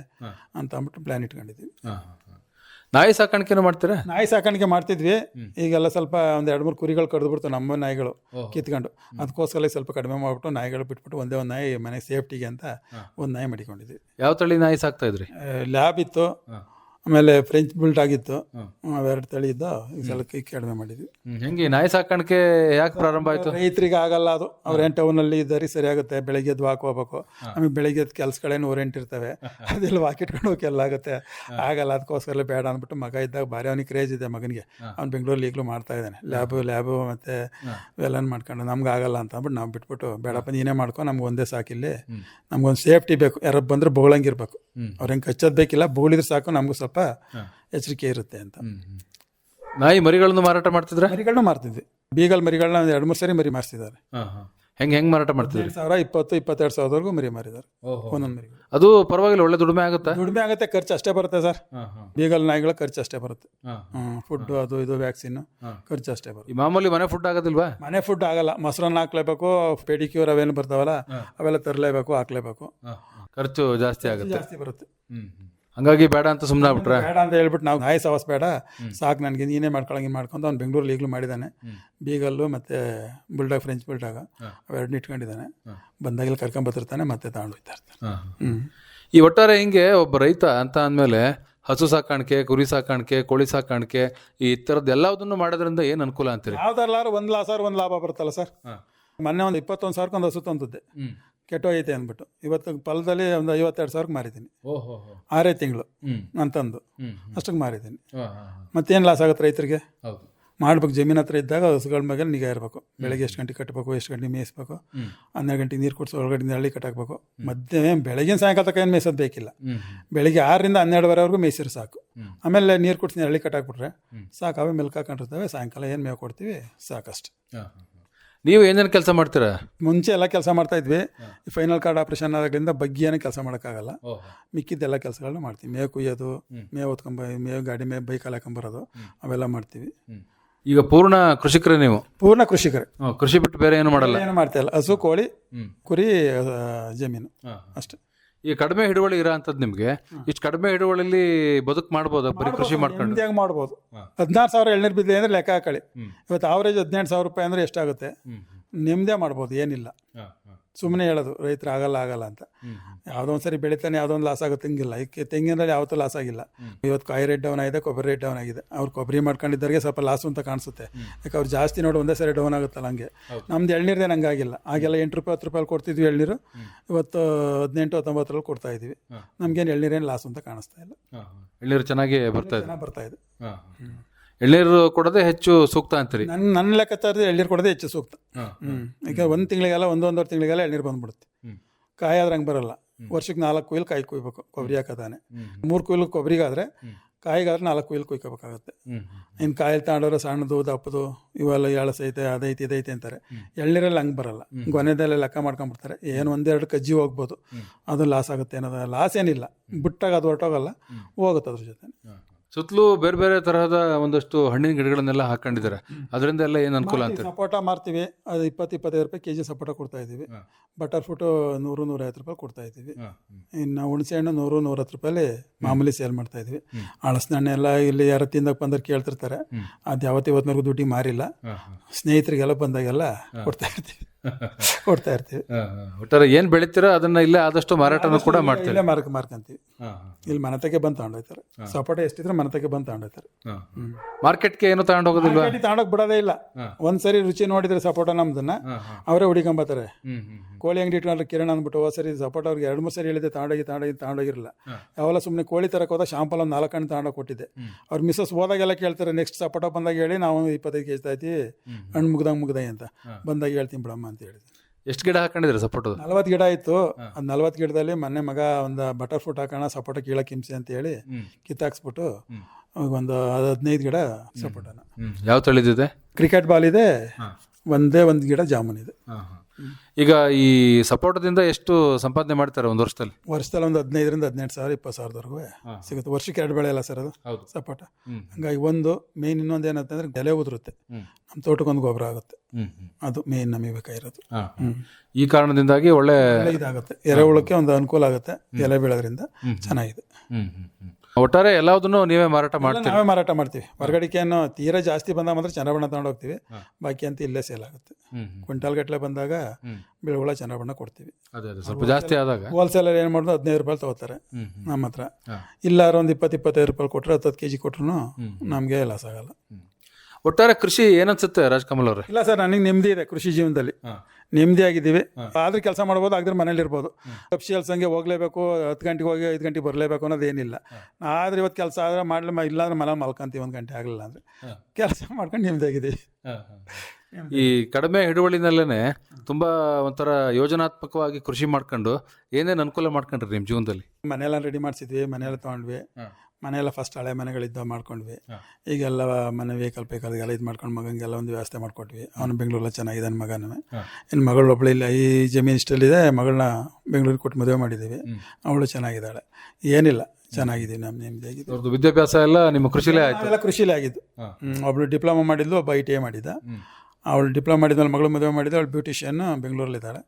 ಅಂತ ಅಂದ್ಬಿಟ್ಟು ಪ್ಲಾನ್ ಇಟ್ಕೊಂಡಿದ್ವಿ ನಾಯಿ ಸಾಕಾಣಿಕೆನೂ ಮಾಡ್ತೀರಾ? ನಾಯಿ ಸಾಕಾಣಿಕೆ ಮಾಡ್ತಿದ್ವಿ. ಈಗೆಲ್ಲ ಸ್ವಲ್ಪ ಒಂದು ಎರಡು ಮೂರು ಕುರಿಗಳು ಕಡ್ದುಬಿಡ್ತು ನಮ್ಮ ನಾಯಿಗಳು ಕಿತ್ಕೊಂಡು. ಅದಕ್ಕೋಸ್ಕರ ಸ್ವಲ್ಪ ಕಡಿಮೆ ಮಾಡ್ಬಿಟ್ಟು ನಾಯಿಗಳು ಬಿಟ್ಬಿಟ್ಟು ಒಂದೇ ಒಂದು ನಾಯಿ ಮನೆ ಸೇಫ್ಟಿಗೆ ಅಂತ ಒಂದು ನಾಯಿ ಮಾಡಿಕೊಂಡಿದ್ವಿ ಯಾವ ತಳಿ ನಾಯಿ ಸಾಕ್ತಾ ಇದ್ರಿ? ಲ್ಯಾಬ್ ಇತ್ತು. ಆಮೇಲೆ ಫ್ರೆಂಚ್ ಬಿಲ್ಟ್ ಆಗಿತ್ತು. ಅವೆರಡು ತಳಿ ಇದ್ದ ಈ ಸಲ ಕೈ ಕಡಿಮೆ ಮಾಡಿದ್ವಿ. ಹೆಂಗೆ ನಾಯಿ ಸಾಕಾಣಿಕೆ ಯಾಕೆ ಪ್ರಾರಂಭ ಆಯ್ತು? ರೈತರಿಗೆ ಆಗಲ್ಲ ಅದು. ಅವ್ರೇನು ಟೌನಲ್ಲಿ ಇದ್ದಾರೆ ಸರಿ ಆಗುತ್ತೆ ಬೆಳಗ್ಗೆ ಎದ್ದು ವಾಕ್ ಹೋಗ್ಬೇಕು. ಆಮೇಲೆ ಬೆಳಗ್ಗೆ ಎದ್ದು ಕೆಲ್ಸಗಳೇನು ಓರೆಂಟ್ ಇರ್ತವೆ. ಅದೆಲ್ಲ ವಾಕಿಟ್ಕೊಂಡು ಹೋಗಿ ಎಲ್ಲ ಆಗುತ್ತೆ. ಆಗಲ್ಲ ಅದಕ್ಕೋಸ್ಕರ ಬೇಡ ಅಂದ್ಬಿಟ್ಟು ಮಗ ಇದ್ದಾಗ ಭಾರಿ ಅವನಿಗೆ ಕ್ರೇಜ್ ಇದೆ ಮಗನಿಗೆ. ಅವ್ನು ಬೆಂಗಳೂರಲ್ಲಿ ಈಗಲೂ ಮಾಡ್ತಾ ಇದ್ದಾನೆ. ಲ್ಯಾಬು ಲ್ಯಾಬು ಮತ್ತು ಇವೆಲ್ಲ ಮಾಡ್ಕೊಂಡು ನಮ್ಗೆ ಆಗಲ್ಲ ಅಂತ ಅಂದ್ಬಿಟ್ಟು ನಾವು ಬಿಟ್ಬಿಟ್ಟು ಬೇಡಪ್ಪ ನೀನೇ ಮಾಡ್ಕೊ ನಮ್ಗೆ ಒಂದೇ ಸಾಕಿಲ್ಲಿ ನಮ್ಗೊಂದು ಸೇಫ್ಟಿ ಬೇಕು. ಯಾರು ಬಂದ್ರೆ ಬೋಳಂಗಿರ್ಬೇಕು ಅವ್ರು ಹೆಂಗೆ ಕಚ್ಚೋದು ಬೇಕಿಲ್ಲ ಬೋಳಿದ್ರೆ ಸಾಕು ನಮಗೂ ಸ್ವಲ್ಪ ಎಚ್ಚರಿಕೆ ಇರುತ್ತೆ ಅಂತ. ನಾಯಿ ಮರಿಗಳನ್ನು ಮಾರಾಟ ಮಾಡ್ತಿದ್ರೆ? ಮರಿಗಳನ್ನ ಮಾರ್ತಿದ್ವಿ. ಬೀಗಲ್ ಮರಿಗಳನ್ನ ಒಂದು ಎರಡು ಮೂರು ಸರಿ ಮರಿ ಮಾರಿಸಿದ್ದಾರೆ. ಹೆಂಗೆ ಹೆಂಗೆ ಮಾರಾಟ ಮಾಡ್ತಿದ್ರಿ? ಸಾವಿರ ಇಪ್ಪತ್ತು ಇಪ್ಪತ್ತೆರಡು ಸಾವಿರದವರೆಗೂ ಮರಿ ಮಾರಿದ್ದಾರೆ. ಒಂದೊಂದು ಮರಿ ಅದು ಪರವಾಗಿಲ್ಲ ಒಳ್ಳೆ ದುಡಿಮೆ ಆಗುತ್ತೆ? ದುಡಿಮೆ ಆಗುತ್ತೆ ಖರ್ಚು ಅಷ್ಟೇ ಬರುತ್ತೆ ಸರ್. ಬೀಗಲ್ ನಾಯಿಗಳ ಖರ್ಚು ಅಷ್ಟೇ ಬರುತ್ತೆ. ಫುಡ್ ಅದು ಇದು ವ್ಯಾಕ್ಸಿನ್ ಖರ್ಚು ಅಷ್ಟೇ ಬರುತ್ತೆ. ಮಾಮೂಲಿ ಮನೆ ಫುಡ್ ಆಗೋದಿಲ್ವಾ? ಮನೆ ಫುಡ್ ಆಗಲ್ಲ. ಮೊಸರನ್ನ ಹಾಕ್ಲೇಬೇಕು ಪೆಡಿಕ್ಯೂರ್ ಅವೇನು ಬರ್ತಾವಲ್ಲ ಅವೆಲ್ಲ ತರಲೇಬೇಕು ಹಾಕ್ಲೇಬೇಕು. ಖರ್ಚು ಜಾಸ್ತಿ ಆಗುತ್ತೆ. ಜಾಸ್ತಿ ಬರುತ್ತೆ. ಹಂಗಾಗಿ ಬೇಡ ಅಂತ ಸುಮ್ಮನೆ ಆಗ್ಬಿಟ್ರೆ. ಬೇಡ ಅಂತ ಹೇಳ್ಬಿಟ್ಟು ನಾವು ನಾಯಿ ಸವಾಸ ಬೇಡ. ಸಾಕು ನನಗೆ ನೀನೇ ಮಾಡ್ಕೊಳಂಗೆ ಮಾಡ್ಕೊಂಡು ಅವ್ನು ಬೆಂಗಳೂರಲ್ಲಿ ಈಗಲೂ ಮಾಡಿದ್ದಾನೆ ಬೀಗಲ್ಲು ಮತ್ತು ಬುಲ್ಡಾಗ್ ಫ್ರೆಂಚ್ ಬುಲ್ಡಾಗ ಅವೆರಡನ್ನ ಇಟ್ಕೊಂಡಿದ್ದಾನೆ ಬಂದಾಗೆಲ್ಲ ಕರ್ಕೊಂಬತ್ತಿರ್ತಾನೆ ಮತ್ತೆ ತಗೊಂಡು ಹೋಗ್ತಾ ಇರ್ತಾನೆ. ಹ್ಞೂ ಈ ಒಟ್ಟಾರೆ ಹಿಂಗೆ ಒಬ್ಬ ರೈತ ಅಂತ ಅಂದಮೇಲೆ ಹಸು ಸಾಕಾಣಿಕೆ ಕುರಿ ಸಾಕಾಣಿಕೆ ಕೋಳಿ ಸಾಕಾಣಿಕೆ ಈ ಥರದ್ದು ಎಲ್ಲದನ್ನು ಮಾಡೋದ್ರಿಂದ ಏನು ಅನುಕೂಲ ಅಂತೀರಿ? ಯಾವ್ದಾರು ಒಂದು ಲಾಸಾರು ಒಂದು ಲಾಭ ಬರುತ್ತಲ್ಲ ಸರ್. ಮೊನ್ನೆ ಒಂದು ಇಪ್ಪತ್ತೊಂದು ಸಾವಿರಕ್ಕೊಂದು ಹಸು ತಂದಿದ್ದೆ. ಕೆಟ್ಟೋಗೈತೆ ಅಂದ್ಬಿಟ್ಟು. ಇವತ್ತು ಫಲದಲ್ಲಿ ಒಂದು ಐವತ್ತೆರಡು ಸಾವಿರಕ್ಕೆ ಮಾರಿದ್ದೀನಿ. ಓಹೋ ಆರೇ ತಿಂಗಳು ಅಂತಂದು ತಂದು. ಅಷ್ಟಕ್ಕೆ ಮಾರಿದ್ದೀನಿ. ಮತ್ತೇನು ಲಾಸ್ ಆಗುತ್ತೆ ರೈತರಿಗೆ? ಹೌದು. ಮಾಡ್ಬೇಕು. ಜಮೀನ್ ಹತ್ರ ಇದ್ದಾಗ ಹಸುಗಳ ಮೇಲೆ ನಿಗಾ ಇರಬೇಕು. ಬೆಳಗ್ಗೆ ಎಷ್ಟು ಗಂಟೆ ಕಟ್ಟಬೇಕು ಎಷ್ಟು ಗಂಟೆ ಮೇಯಿಸ್ಬೇಕು. ಹನ್ನೆರಡು ಗಂಟೆಗೆ ನೀರು ಕುಡಿಸೋ ಒಳಗಡೆ ಹಳ್ಳಿ ಕಟ್ಟಾಕ್ಬೇಕು. ಮಧ್ಯ ಬೆಳಗಿನ ಸಾಯಂಕಾಲ ತನಕ ಏನು ಮೇಯಿಸೋದು ಬೇಕಿಲ್ಲ. ಬೆಳಿಗ್ಗೆ ಆರರಿಂದ ಹನ್ನೆರಡುವರೆವರೆಗೂ ಮೇಯಿಸಿರು ಸಾಕು. ಆಮೇಲೆ ನೀರು ಕುಡಿಸಿ ಹಳ್ಳಿ ಕಟ್ಟಾಕ್ಬಿಟ್ರೆ ಸಾಕು. ಅವೇ ಮೆಲ್ಕ ಹಾಕೊಂಡಿರ್ತವೆ. ಸಾಯಂಕಾಲ ಏನು ಮೇವು ಕೊಡ್ತೀವಿ ಸಾಕಷ್ಟು. ನೀವು ಏನೇನು ಕೆಲಸ ಮಾಡ್ತೀರಾ? ಮುಂಚೆ ಎಲ್ಲ ಕೆಲಸ ಮಾಡ್ತಾ ಇದ್ವಿ. ಫೈನಲ್ ಕಾರ್ಡ್ ಆಪ್ರೇಷನ್ ಆದಾಗಲಿಂದ ಬಗ್ಗೆ ಏನೂ ಕೆಲಸ ಮಾಡೋಕ್ಕಾಗಲ್ಲ. ಮಿಕ್ಕಿದ್ದೆಲ್ಲ ಕೆಲಸಗಳನ್ನ ಮಾಡ್ತೀವಿ. ಮೇವು ಕುಯ್ಯೋದು ಮೇವು ಹೊತ್ಕೊಂಬ ಮೇವು ಗಾಡಿ ಮೇವು ಬೈಕ್ ಹಾಕೊಂಬರೋದು ಅವೆಲ್ಲ ಮಾಡ್ತೀವಿ. ಈಗ ಪೂರ್ಣ ಕೃಷಿಕರೇ ನೀವು? ಪೂರ್ಣ ಕೃಷಿಕರೇ. ಕೃಷಿ ಬಿಟ್ಟು ಬೇರೆ ಏನು ಮಾಡಲ್ಲ? ಏನು ಮಾಡ್ತಾ ಇಲ್ಲ. ಹಸು ಕೋಳಿ ಕುರಿ ಜಮೀನು ಅಷ್ಟೇ. ಈಗ ಕಡಿಮೆ ಹಿಡುವಳಿ ಇರೋ ಅಂಥದ್ದು ನಿಮಗೆ ಇಷ್ಟು ಕಡಿಮೆ ಹಿಡುವಳಿಲಿ ಬದುಕು ಮಾಡ್ಬೋದಾ ಬರೀ ಕೃಷಿ ಮಾಡ್ಕೊಂಡು? ಹೆಂಗೆ ಮಾಡ್ಬೋದು? ಹದಿನಾರು ಸಾವಿರ ಎಳ್ನೀರು ಬಿದ್ದೆ ಅಂದರೆ ಲೆಕ್ಕ ಹಾಕಳಿ ಇವತ್ತು ಆವರೇಜ್ ಹದಿನೆಂಟು ಸಾವಿರ ರೂಪಾಯಿ ಅಂದರೆ ಎಷ್ಟಾಗುತ್ತೆ? ನಿಮ್ಮದೇ ಮಾಡ್ಬೋದು ಏನಿಲ್ಲ. ಸುಮ್ಮನೆ ಹೇಳೋದು ರೈತರು ಆಗಲ್ಲ ಆಗಲ್ಲ ಅಂತ. ಯಾವುದೋ ಒಂದು ಸರಿ ಬೆಳಿತಾನೆ ಯಾವುದೋ ಒಂದು ಲಾಸ್ ಆಗುತ್ತೆ ಹಿಂಗಿಲ್ಲ. ಈಗ ತೆಂಗಿನಲ್ಲಿ ಯಾವತ್ತೂ ಲಾಸ್ ಆಗಿಲ್ಲ. ಇವತ್ತು ಕಾಯಿ ರೇಟ್ ಡೌನ್ ಆಗಿದೆ ಕೊಬ್ಬರಿ ರೇಟ್ ಡೌನ್ ಆಗಿದೆ. ಅವ್ರು ಕೊಬ್ಬರಿ ಮಾಡ್ಕೊಂಡಿದ್ದವ್ರಿಗೆ ಸ್ವಲ್ಪ ಲಾಸು ಅಂತ ಕಾಣಿಸುತ್ತೆ. ಯಾಕೆ ಅವ್ರು ಜಾಸ್ತಿ ನೋಡಿ ಒಂದೇ ಸರಿ ಡೌನ್ ಆಗುತ್ತಲ್ಲ ಹಂಗೆ. ನಮ್ದು ಎಳ್ನೀರ್ದೇನು ಹಂಗಾಗಿಲ್ಲ. ಆಗೆಲ್ಲ ಎಂಟು ರೂಪಾಯಿ ಹತ್ತು ರೂಪಾಯಿ ಕೊಡ್ತಿದ್ವಿ ಎಳ್ನೀರು. ಇವತ್ತು ಹದಿನೆಂಟು ಹತ್ತೊಂಬತ್ತರಲ್ಲಿ ಕೊಡ್ತಾ ಇದೀವಿ ನಮ್ಗೇನು ಎಳ್ನೀರೇನು ಲಾಸ್ ಅಂತ ಕಾಣಿಸ್ತಾ ಇಲ್ಲ. ಎಳ್ನೀರು ಚೆನ್ನಾಗಿ ಬರ್ತಾ ಇದೆ. ಚೆನ್ನಾಗಿ ಬರ್ತಾ ಇದೆ. ಎಳ್ನೀರು ಕೊಡೋದೇ ಹೆಚ್ಚು ಸೂಕ್ತ ಅಂತೀರಿ? ನನ್ನ ನನ್ನ ಲೆಕ್ಕಾಚಾರದಲ್ಲಿ ಎಳ್ನೀರು ಕೊಡೋದೇ ಹೆಚ್ಚು ಸೂಕ್ತ. ಹ್ಞೂ ಈಗ ಒಂದು ತಿಂಗಳಿಗೆಲ್ಲ ಒಂದೊಂದುವರೆ ತಿಂಗಳಿಗೆಲ್ಲ ಎಳ್ನೀರು ಬಂದ್ಬಿಡುತ್ತೆ. ಕಾಯಿ ಆದ್ರೆ ಹಂಗೆ ಬರಲ್ಲ. ವರ್ಷಕ್ಕೆ ನಾಲ್ಕು ಕುಯ್ಲು ಕಾಯಿ ಕುಯ್ಬೇಕು ಕೊಬ್ಬರಿ ಹಾಕದಾನೆ. ಮೂರು ಕುಯ್ಲು ಕೊಬ್ಬರಿಗಾದ್ರೆ ಕಾಯಿಗಾದ್ರೆ ನಾಲ್ಕು ಕುಯ್ಲು ಕುಯ್ಕೋಬೇಕಾಗತ್ತೆ. ಇನ್ನು ಕಾಯಲ್ಲಿ ತಗೊಂಡವ್ರೆ ಸಣ್ಣದು ದಪ್ಪದು ಇವೆಲ್ಲ ಎಳಸೈತೆ ಅದೈತೆ ಇದೈತೆ ಅಂತಾರೆ. ಎಳ್ನೀರಲ್ಲಿ ಹಂಗೆ ಬರಲ್ಲ. ಗೊನೆದಲ್ಲೇ ಲೆಕ್ಕ ಮಾಡ್ಕೊಂಡ್ಬಿಡ್ತಾರೆ ಏನು ಒಂದೆರಡು ಕಜ್ಜಿ ಹೋಗ್ಬೋದು. ಅದು ಲಾಸ್ ಆಗುತ್ತೆ ಅನ್ನೋದು. ಲಾಸ್ ಏನಿಲ್ಲ. ಬಿಟ್ಟಾಗ ಅದು ಹೊರಟೋಗಲ್ಲ. ಹೋಗುತ್ತೆ ಅದ್ರ ಜೊತೆ ಸುತ್ತಲೂ ಬೇರೆ ಬೇರೆ ತರಹದ ಒಂದಷ್ಟು ಹಣ್ಣಿನ ಗಿಡಗಳನ್ನೆಲ್ಲ ಹಾಕೊಂಡಿದ್ದಾರೆ. ಅದರಿಂದ ಎಲ್ಲ ಏನು ಅನುಕೂಲ ಅಂತ ಸಪೋಟ ಮಾರ್ತೀವಿ. ಅದು ಇಪ್ಪತ್ತು ಇಪ್ಪತ್ತೈದು ರೂಪಾಯಿ ಕೆಜಿ ಸಪೋಟ ಕೊಡ್ತಾ ಇದ್ದೀವಿ. ಬಟರ್ ಫ್ರೂಟು ನೂರು ನೂರೈವತ್ತು ರೂಪಾಯಿ ಕೊಡ್ತಾ ಇದ್ದೀವಿ. ಇನ್ನು ಹುಣಸೆ ಹಣ್ಣು ನೂರು ನೂರತ್ತು ರೂಪಾಯಲ್ಲಿ ಮಾಮೂಲಿ ಸೇಲ್ ಮಾಡ್ತಾ ಇದ್ವಿ ಹಳಸಿನ ಹಣ್ಣು ಎಲ್ಲ ಇಲ್ಲಿ ಯಾರು ತಿಂದಕ್ಕೆ ಬಂದ್ರೆ ಕೇಳ್ತಿರ್ತಾರೆ. ಅದು ಯಾವತ್ತು ಇವತ್ತಿನವರೆಗೂ ದುಡ್ಡಿಗೆ ಮಾರಿಲ್ಲ. ಸ್ನೇಹಿತರಿಗೆಲ್ಲ ಬಂದಾಗೆಲ್ಲ ಕೊಡ್ತಾ ಇರ್ತೀವಿ. [laughs] ಕೊಡ್ತಾ ಇರ್ತೀವಿ. ಒಟ್ಟಾರೆ ಏನು ಬೆಳಿತೀರೋ ಅದನ್ನ ಇಲ್ಲೇ ಆದಷ್ಟು ಮಾರಾಟನೂ ಕೂಡ ಮಾಡ್ತೀವಿ ಇಲ್ಲೇ ಮಾರ್ಕ್ ಮಾರ್ಕೊಂತೀವಿ. ಇಲ್ಲಿ ಮನತಕ್ಕೆ ಬಂದು ತಗೊಂಡೋಗ್ತಾರೆ. ಸಪೋಟ ಎಷ್ಟಿದ್ರೆ ಮನತಕ್ಕೆ ಬಂದು ತಗೊಂಡೋಗ್ತಾರೆ. ಮಾರ್ಕೆಟ್ಗೆ ಏನು ತಗೊಂಡು ಹೋಗೋದಿಲ್ವಾ? ಮಾರ್ಕೆಟಿಗೆ ತಗೊಂಡೋಗಿ ಬಿಡೋದೇ ಇಲ್ಲ. ಒಂದ್ಸರಿ ರುಚಿ ನೋಡಿದ್ರೆ ಸಪೋಟ ನಮ್ದನ್ನ ಅವರೇ ಹುಡಿಕೊಂಬತ್ತಾರೆ ಕೋಳಿ ಅಂಗಡಿ ಇಟ್ಕೊಂಡ್ರೆ ಕಿರಣ ಅಂದ್ಬಿಟ್ಟು ಹೋದ ಸರಿ ಸಪೋಟ ಅವ್ರಿಗೆ ಎರಡು ಮೂರು ಸರಿ ಹೇಳಿದೆ ತಗೊಂಡೋಗಿ ತಗೊಂಡೋಗಿ ತಗೊಂಡೋಗಿರಲ್ಲ. ಯಾವಲ್ಲ ಸುಮ್ಮನೆ ಕೋಳಿ ತರಕ್ಕೆ ಹೋದಾಗ ಶಾಂಪಲ್ ಒಂದು ನಾಲ್ಕು ಹಣ್ಣು ತಗೊಂಡೋಗಿ ಕೊಟ್ಟಿದ್ದೆ. ಅವ್ರ ಮಿಸ್ಸಸ್ ಹೋದಾಗೆಲ್ಲ ಕೇಳ್ತಾರೆ ನೆಕ್ಸ್ಟ್ ಸಪೋಟ ಬಂದಾಗ ಹೇಳಿ ನಾವು ಇಪ್ಪತ್ತೈದು ಕೆ ಜಿ ತಾಯ್ತಿ ಹಣ್ಣು ಮುಗ್ದಂಗೆ ಮುಗ್ದಾಯಿ ಅಂತ. ಬಂದಾಗ ಹೇಳ್ತೀನಿ ಬಿಡಮ್ಮ ಅಂತ ಹೇಳಿದೆ ಎಷ್ಟು ಗಿಡ ಹಾಕೊಂಡಿದ್ರೆ ಸಪೋರ್ಟ್ ನಲ್ವತ್ತು ಗಿಡ ಇತ್ತು ಅದು ನಲ್ವತ್ತು ಗಿಡದಲ್ಲಿ ಮೊನ್ನೆ ಮಗ ಒಂದು ಬಟರ್ ಫ್ರೂಟ್ ಹಾಕೋಣ ಸಪೋಟ ಕೀಳಕ್ಕೆ ಹಿಂಸೆ ಅಂತ ಹೇಳಿ ಕಿತ್ತಾಕ್ಸ್ಬಿಟ್ಟು ಒಂದು ಹದಿನೈದು ಗಿಡ ಸಪೋಟನ ಯಾವ ತಳಿದಿದೆ ಕ್ರಿಕೆಟ್ ಬಾಲ್ ಇದೆ. ಒಂದೇ ಒಂದು ಗಿಡ ಜಾಮೂನ್ ಇದೆ. ಈಗ ಈ ಸಪೋಟದಿಂದ ಎಷ್ಟು ಸಂಪಾದನೆ ಮಾಡ್ತಾರೆ ಒಂದು ವರ್ಷದಲ್ಲಿ? ವರ್ಷದಲ್ಲಿ ಒಂದು ಹದಿನೈದರಿಂದ ಹದಿನೆಂಟು ಸಾವಿರ ಇಪ್ಪತ್ತು ಸಾವಿರದವರೆಗೂ ಸಿಗುತ್ತೆ. ವರ್ಷಕ್ಕೆ ಎರಡು ಬೆಳೆ ಅಲ್ಲ ಸರ್ ಅದು ಸಪೋಟ. ಹಂಗಾಗಿ ಒಂದು ಮೇನ್ ಇನ್ನೊಂದು ಏನಂತಂದ್ರೆ ಎಲೆ ಉದುರುತ್ತೆ. ನಮ್ಮ ತೋಟಕ್ಕೊಂದು ಗೊಬ್ಬರ ಆಗುತ್ತೆ. ಅದು ಮೇನ್ ನಮಗೆ ಬೇಕಾಗಿರೋದು. ಈ ಕಾರಣದಿಂದಾಗಿ ಒಳ್ಳೆ ಒಳ್ಳೆ ಇದಾಗುತ್ತೆ. ಎರೆಹುಳಕ್ಕೆ ಒಂದು ಅನುಕೂಲ ಆಗುತ್ತೆ. ಎಲೆ ಬೆಳೆದ್ರಿಂದ ಚೆನ್ನಾಗಿದೆ. ಒಟ್ಟಾರೆ ಎಲ್ಲದನ್ನು ನೀವೇ ಮಾರಾಟ ಮಾಡ್ತೀವಿ ನಾವೇ ಮಾರಾಟ ಮಾಡ್ತೀವಿ. ಹೊರಗಡಿಕೆಯನ್ನು ತೀರಾ ಜಾಸ್ತಿ ಬಂದಾಗ ಮಾತ್ರ ಚನ್ನಬಣ್ಣ ತಗೊಂಡು ಹೋಗ್ತೀವಿ. ಬಾಕಿ ಅಂತ ಇಲ್ಲೇ ಸೇಲ್ ಆಗುತ್ತೆ. ಕ್ವಿಂಟಾಲ್ ಗಟ್ಟಲೆ ಬಂದಾಗ ಬೆಳಗುಳ ಚನ್ನಬಣ್ಣ ಕೊಡ್ತೀವಿ. ಸ್ವಲ್ಪ ಜಾಸ್ತಿ ಆದಾಗ. ಹೋಲ್ಸೇಲರ್ ಏನು ಮಾಡೋದು ಹದಿನೈದು ರೂಪಾಯಿ ತಗೋತಾರೆ. ನಮ್ಮ ಹತ್ರ. ಇಲ್ಲಾರ ಒಂದು ಇಪ್ಪತ್ತು ಇಪ್ಪತ್ತೈದು ರೂಪಾಯಿ ಕೊಟ್ಟರೆ ಹತ್ತು ಕೆ ಜಿ ಕೊಟ್ರು ನಮಗೆ ಲಾಸ್ ಆಗಲ್ಲ. ಒಟ್ಟಾರೆ ಕೃಷಿ ಏನನ್ಸುತ್ತೆ ರಾಜ್ಕಮಲ್ ಅವ್ರೆ? ಇಲ್ಲ ಸರ್ ನನಗೆ ನೆಮ್ಮದಿ ಇದೆ ಕೃಷಿ ಜೀವನದಲ್ಲಿ. ನೆಮ್ಮದಿ ಆಗಿದ್ದೀವಿ ಆದ್ರೆ ಕೆಲಸ ಮಾಡ್ಬೋದು ಆಗದ್ರೆ ಮನೇಲಿ ಇರ್ಬೋದು. ಅಫಿಷಿಯಲ್ಸ್ ಹಂಗೆ ಹೋಗ್ಲೇಬೇಕು ಹತ್ತು ಗಂಟೆಗೆ ಹೋಗಿ ಐದು ಗಂಟೆಗೆ ಬರಲೇಬೇಕು ಅನ್ನೋದೇನಿಲ್ಲ ಆದ್ರೆ ಇವತ್ತು ಕೆಲಸ ಆದರೆ ಮಾಡಲಿ ಇಲ್ಲಾಂದ್ರೆ ಮನೇಲಿ ಮಲ್ಕೊಂತೀವಿ ಒಂದು ಗಂಟೆ ಆಗಲಿಲ್ಲ ಅಂದರೆ. ಕೆಲಸ ಮಾಡ್ಕೊಂಡು ನೆಮ್ಮದಿ. ಆಗಿದ್ದೀವಿ ಈ ಕಡಿಮೆ ಹಿಡುವಳಿನಲ್ಲೇ ತುಂಬಾ ಒಂಥರ ಯೋಜನಾತ್ಮಕವಾಗಿ ಕೃಷಿ ಮಾಡ್ಕೊಂಡು ಏನೇನು ಅನುಕೂಲ ಮಾಡ್ಕೊಂಡ್ರಿ ನಿಮ್ಮ ಜೀವನದಲ್ಲಿ? ಮನೆಯೆಲ್ಲ ರೆಡಿ ಮಾಡಿಸಿದ್ವಿ ಮನೆಯೆಲ್ಲ ತೊಗೊಂಡ್ವಿ. ಮನೆಯೆಲ್ಲ ಫಸ್ಟ್ ಹಳೆ ಮನೆಗಳಿದ್ದ ಮಾಡ್ಕೊಂಡ್ವಿ. ಈಗೆಲ್ಲ ಮನೆ ವೆಹಿಕಲ್ ಪೈಕಲ್ಗೆಲ್ಲ ಇದು ಮಾಡ್ಕೊಂಡು ಮಗನಿಗೆಲ್ಲ ಒಂದು ವ್ಯವಸ್ಥೆ ಮಾಡ್ಕೊಟ್ವಿ. ಅವನು ಬೆಂಗಳೂರಲ್ಲಿ ಚೆನ್ನಾಗಿದ್ದಾನೆ ಮಗನೂ. ಇನ್ನು ಮಗಳು ಒಬ್ಬಳು ಇಲ್ಲ ಈ ಜಮೀನು ಇಷ್ಟಲ್ಲಿದೆ ಮಗಳನ್ನ ಬೆಂಗಳೂರಿಗೆ ಕೊಟ್ಟು ಮದುವೆ ಮಾಡಿದ್ದೀವಿ ಅವಳು ಚೆನ್ನಾಗಿದ್ದಾಳೆ. ಏನಿಲ್ಲ ಚೆನ್ನಾಗಿದೆ ನಮ್ಮ ನೆಮ್ಮದಿಯಾಗಿದೆ ಅವ್ರದ್ದು ವಿದ್ಯಾಭ್ಯಾಸ ಎಲ್ಲ ನಿಮ್ಮ ಕೃಷಿಲೇ ಆಯಿತು. ಎಲ್ಲ ಕೃಷಿಲೇ ಆಗಿದ್ದು. ಒಬ್ಬಳು ಡಿಪ್ಲೊಮಾ ಮಾಡಿದ್ಲು ಒಬ್ಬ ಐ ಟಿ ಐ ಮಾಡಿದ್ದ. ಅವಳು ಡಿಪ್ಲೊಮಾ ಮಾಡಿದ್ಮೇಲೆ ಮಗಳು ಮದುವೆ ಮಾಡಿದ್ದು ಅವಳು ಬ್ಯೂಟಿಷಿಯನ್ ಬೆಂಗಳೂರಲ್ಲಿದ್ದಾಳೆ.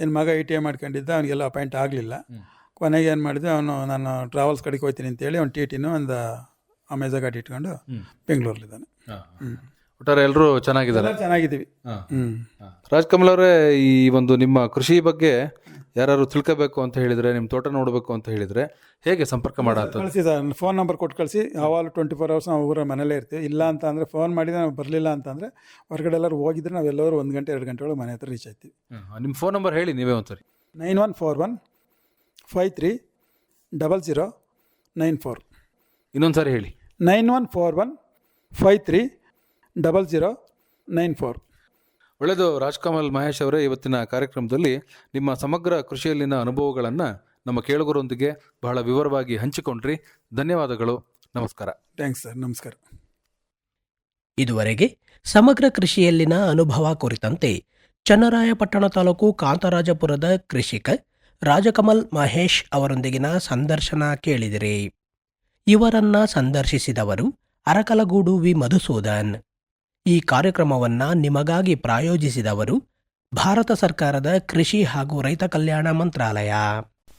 ಇನ್ನು ಮಗ ಐ ಟಿ ಐ ಮಾಡ್ಕೊಂಡಿದ್ದ ಅವನಿಗೆಲ್ಲ ಅಪಾಯಿಂಟ್ ಆಗಲಿಲ್ಲ. ಕೊನೆಗೆ ಏನು ಮಾಡಿದೆ ಅವನು ನಾನು ಟ್ರಾವೆಲ್ಸ್ ಕಡೆಗೆ ಹೋಗ್ತೀನಿ ಅಂತೇಳಿ ಅವ್ನು ಟಿ ಟಿನೂ ಒಂದು ಅಮೆಜಾ ಗಾಡಿ ಇಟ್ಕೊಂಡು ಬೆಂಗಳೂರಲ್ಲಿದ್ದಾನೆ. ಒಟ್ಟಾರೆ ಎಲ್ಲರೂ ಚೆನ್ನಾಗಿದ್ದಾರೆ. ಚೆನ್ನಾಗಿದ್ದೀವಿ. ಹ್ಞೂ ರಾಜ್ಕಮಲ್ ಅವರೇ ಈ ಒಂದು ನಿಮ್ಮ ಕೃಷಿ ಬಗ್ಗೆ ಯಾರು ತಿಳ್ಕೋಬೇಕು ಅಂತ ಹೇಳಿದರೆ ನಿಮ್ಮ ತೋಟ ನೋಡಬೇಕು ಅಂತ ಹೇಳಿದರೆ ಹೇಗೆ ಸಂಪರ್ಕ ಮಾಡೋದು ಕಳಿಸಿ ಸರ್ ಫೋನ್ ನಂಬರ್ ಕೊಟ್ಟು ಕಳಿಸಿ. ಯಾವಾಗಲೂ ಟ್ವೆಂಟಿ ಫೋರ್ ಅವರ್ಸ್ ನಾವು ಊರ ಮನೇಲೇ ಇರ್ತೀವಿ. ಇಲ್ಲ ಅಂತ ಅಂದರೆ ಫೋನ್ ಮಾಡಿದ್ರೆ ನಾವು ಬರಲಿಲ್ಲ ಅಂತಂದರೆ ಹೊರಗಡೆ ಎಲ್ಲರೂ ಹೋಗಿದ್ರೆ ನಾವೆಲ್ಲರೂ ಒಂದು ಗಂಟೆ ಎರಡು ಗಂಟೆ ಒಳಗೆ ಮನೆ ಹತ್ರ ರೀಚ್ ಆಯ್ತೀವಿ ನಿಮ್ಮ ಫೋನ್ ನಂಬರ್ ಹೇಳಿ ನೀವೇ ಒಂದು ಸರಿ nine one four one five three double zero nine four ಇನ್ನೊಂದು ಸಾರಿ ಹೇಳಿ. Nine one four one five three double zero nine four ಒಳ್ಳೆಯದು ರಾಜ್ಕಮಲ್ ಮಹೇಶ್ ಅವರೇ ಇವತ್ತಿನ ಕಾರ್ಯಕ್ರಮದಲ್ಲಿ ನಿಮ್ಮ ಸಮಗ್ರ ಕೃಷಿಯಲ್ಲಿನ ಅನುಭವಗಳನ್ನು ನಮ್ಮ ಕೇಳುಗರೊಂದಿಗೆ ಬಹಳ ವಿವರವಾಗಿ ಹಂಚಿಕೊಂಡ್ರಿ. ಧನ್ಯವಾದಗಳು. ನಮಸ್ಕಾರ. ಥ್ಯಾಂಕ್ಸ್ ಸರ್ ನಮಸ್ಕಾರ. ಇದುವರೆಗೆ ಸಮಗ್ರ ಕೃಷಿಯಲ್ಲಿನ ಅನುಭವ ಕುರಿತಂತೆ ಚನ್ನರಾಯಪಟ್ಟಣ ತಾಲೂಕು ಕಾಂತರಾಜಪುರದ ಕೃಷಿಕ ರಾಜಕಮಲ್ ಮಹೇಶ್ ಅವರೊಂದಿಗಿನ ಸಂದರ್ಶನ ಕೇಳಿದಿರಿ. ಇವರನ್ನ ಸಂದರ್ಶಿಸಿದವರು ಅರಕಲಗೂಡು ವಿ. ಮಧುಸೂದನ್. ಈ ಕಾರ್ಯಕ್ರಮವನ್ನ ನಿಮಗಾಗಿ ಪ್ರಾಯೋಜಿಸಿದವರು ಭಾರತ ಸರ್ಕಾರದ ಕೃಷಿ ಹಾಗೂ ರೈತ ಕಲ್ಯಾಣ ಮಂತ್ರಾಲಯ.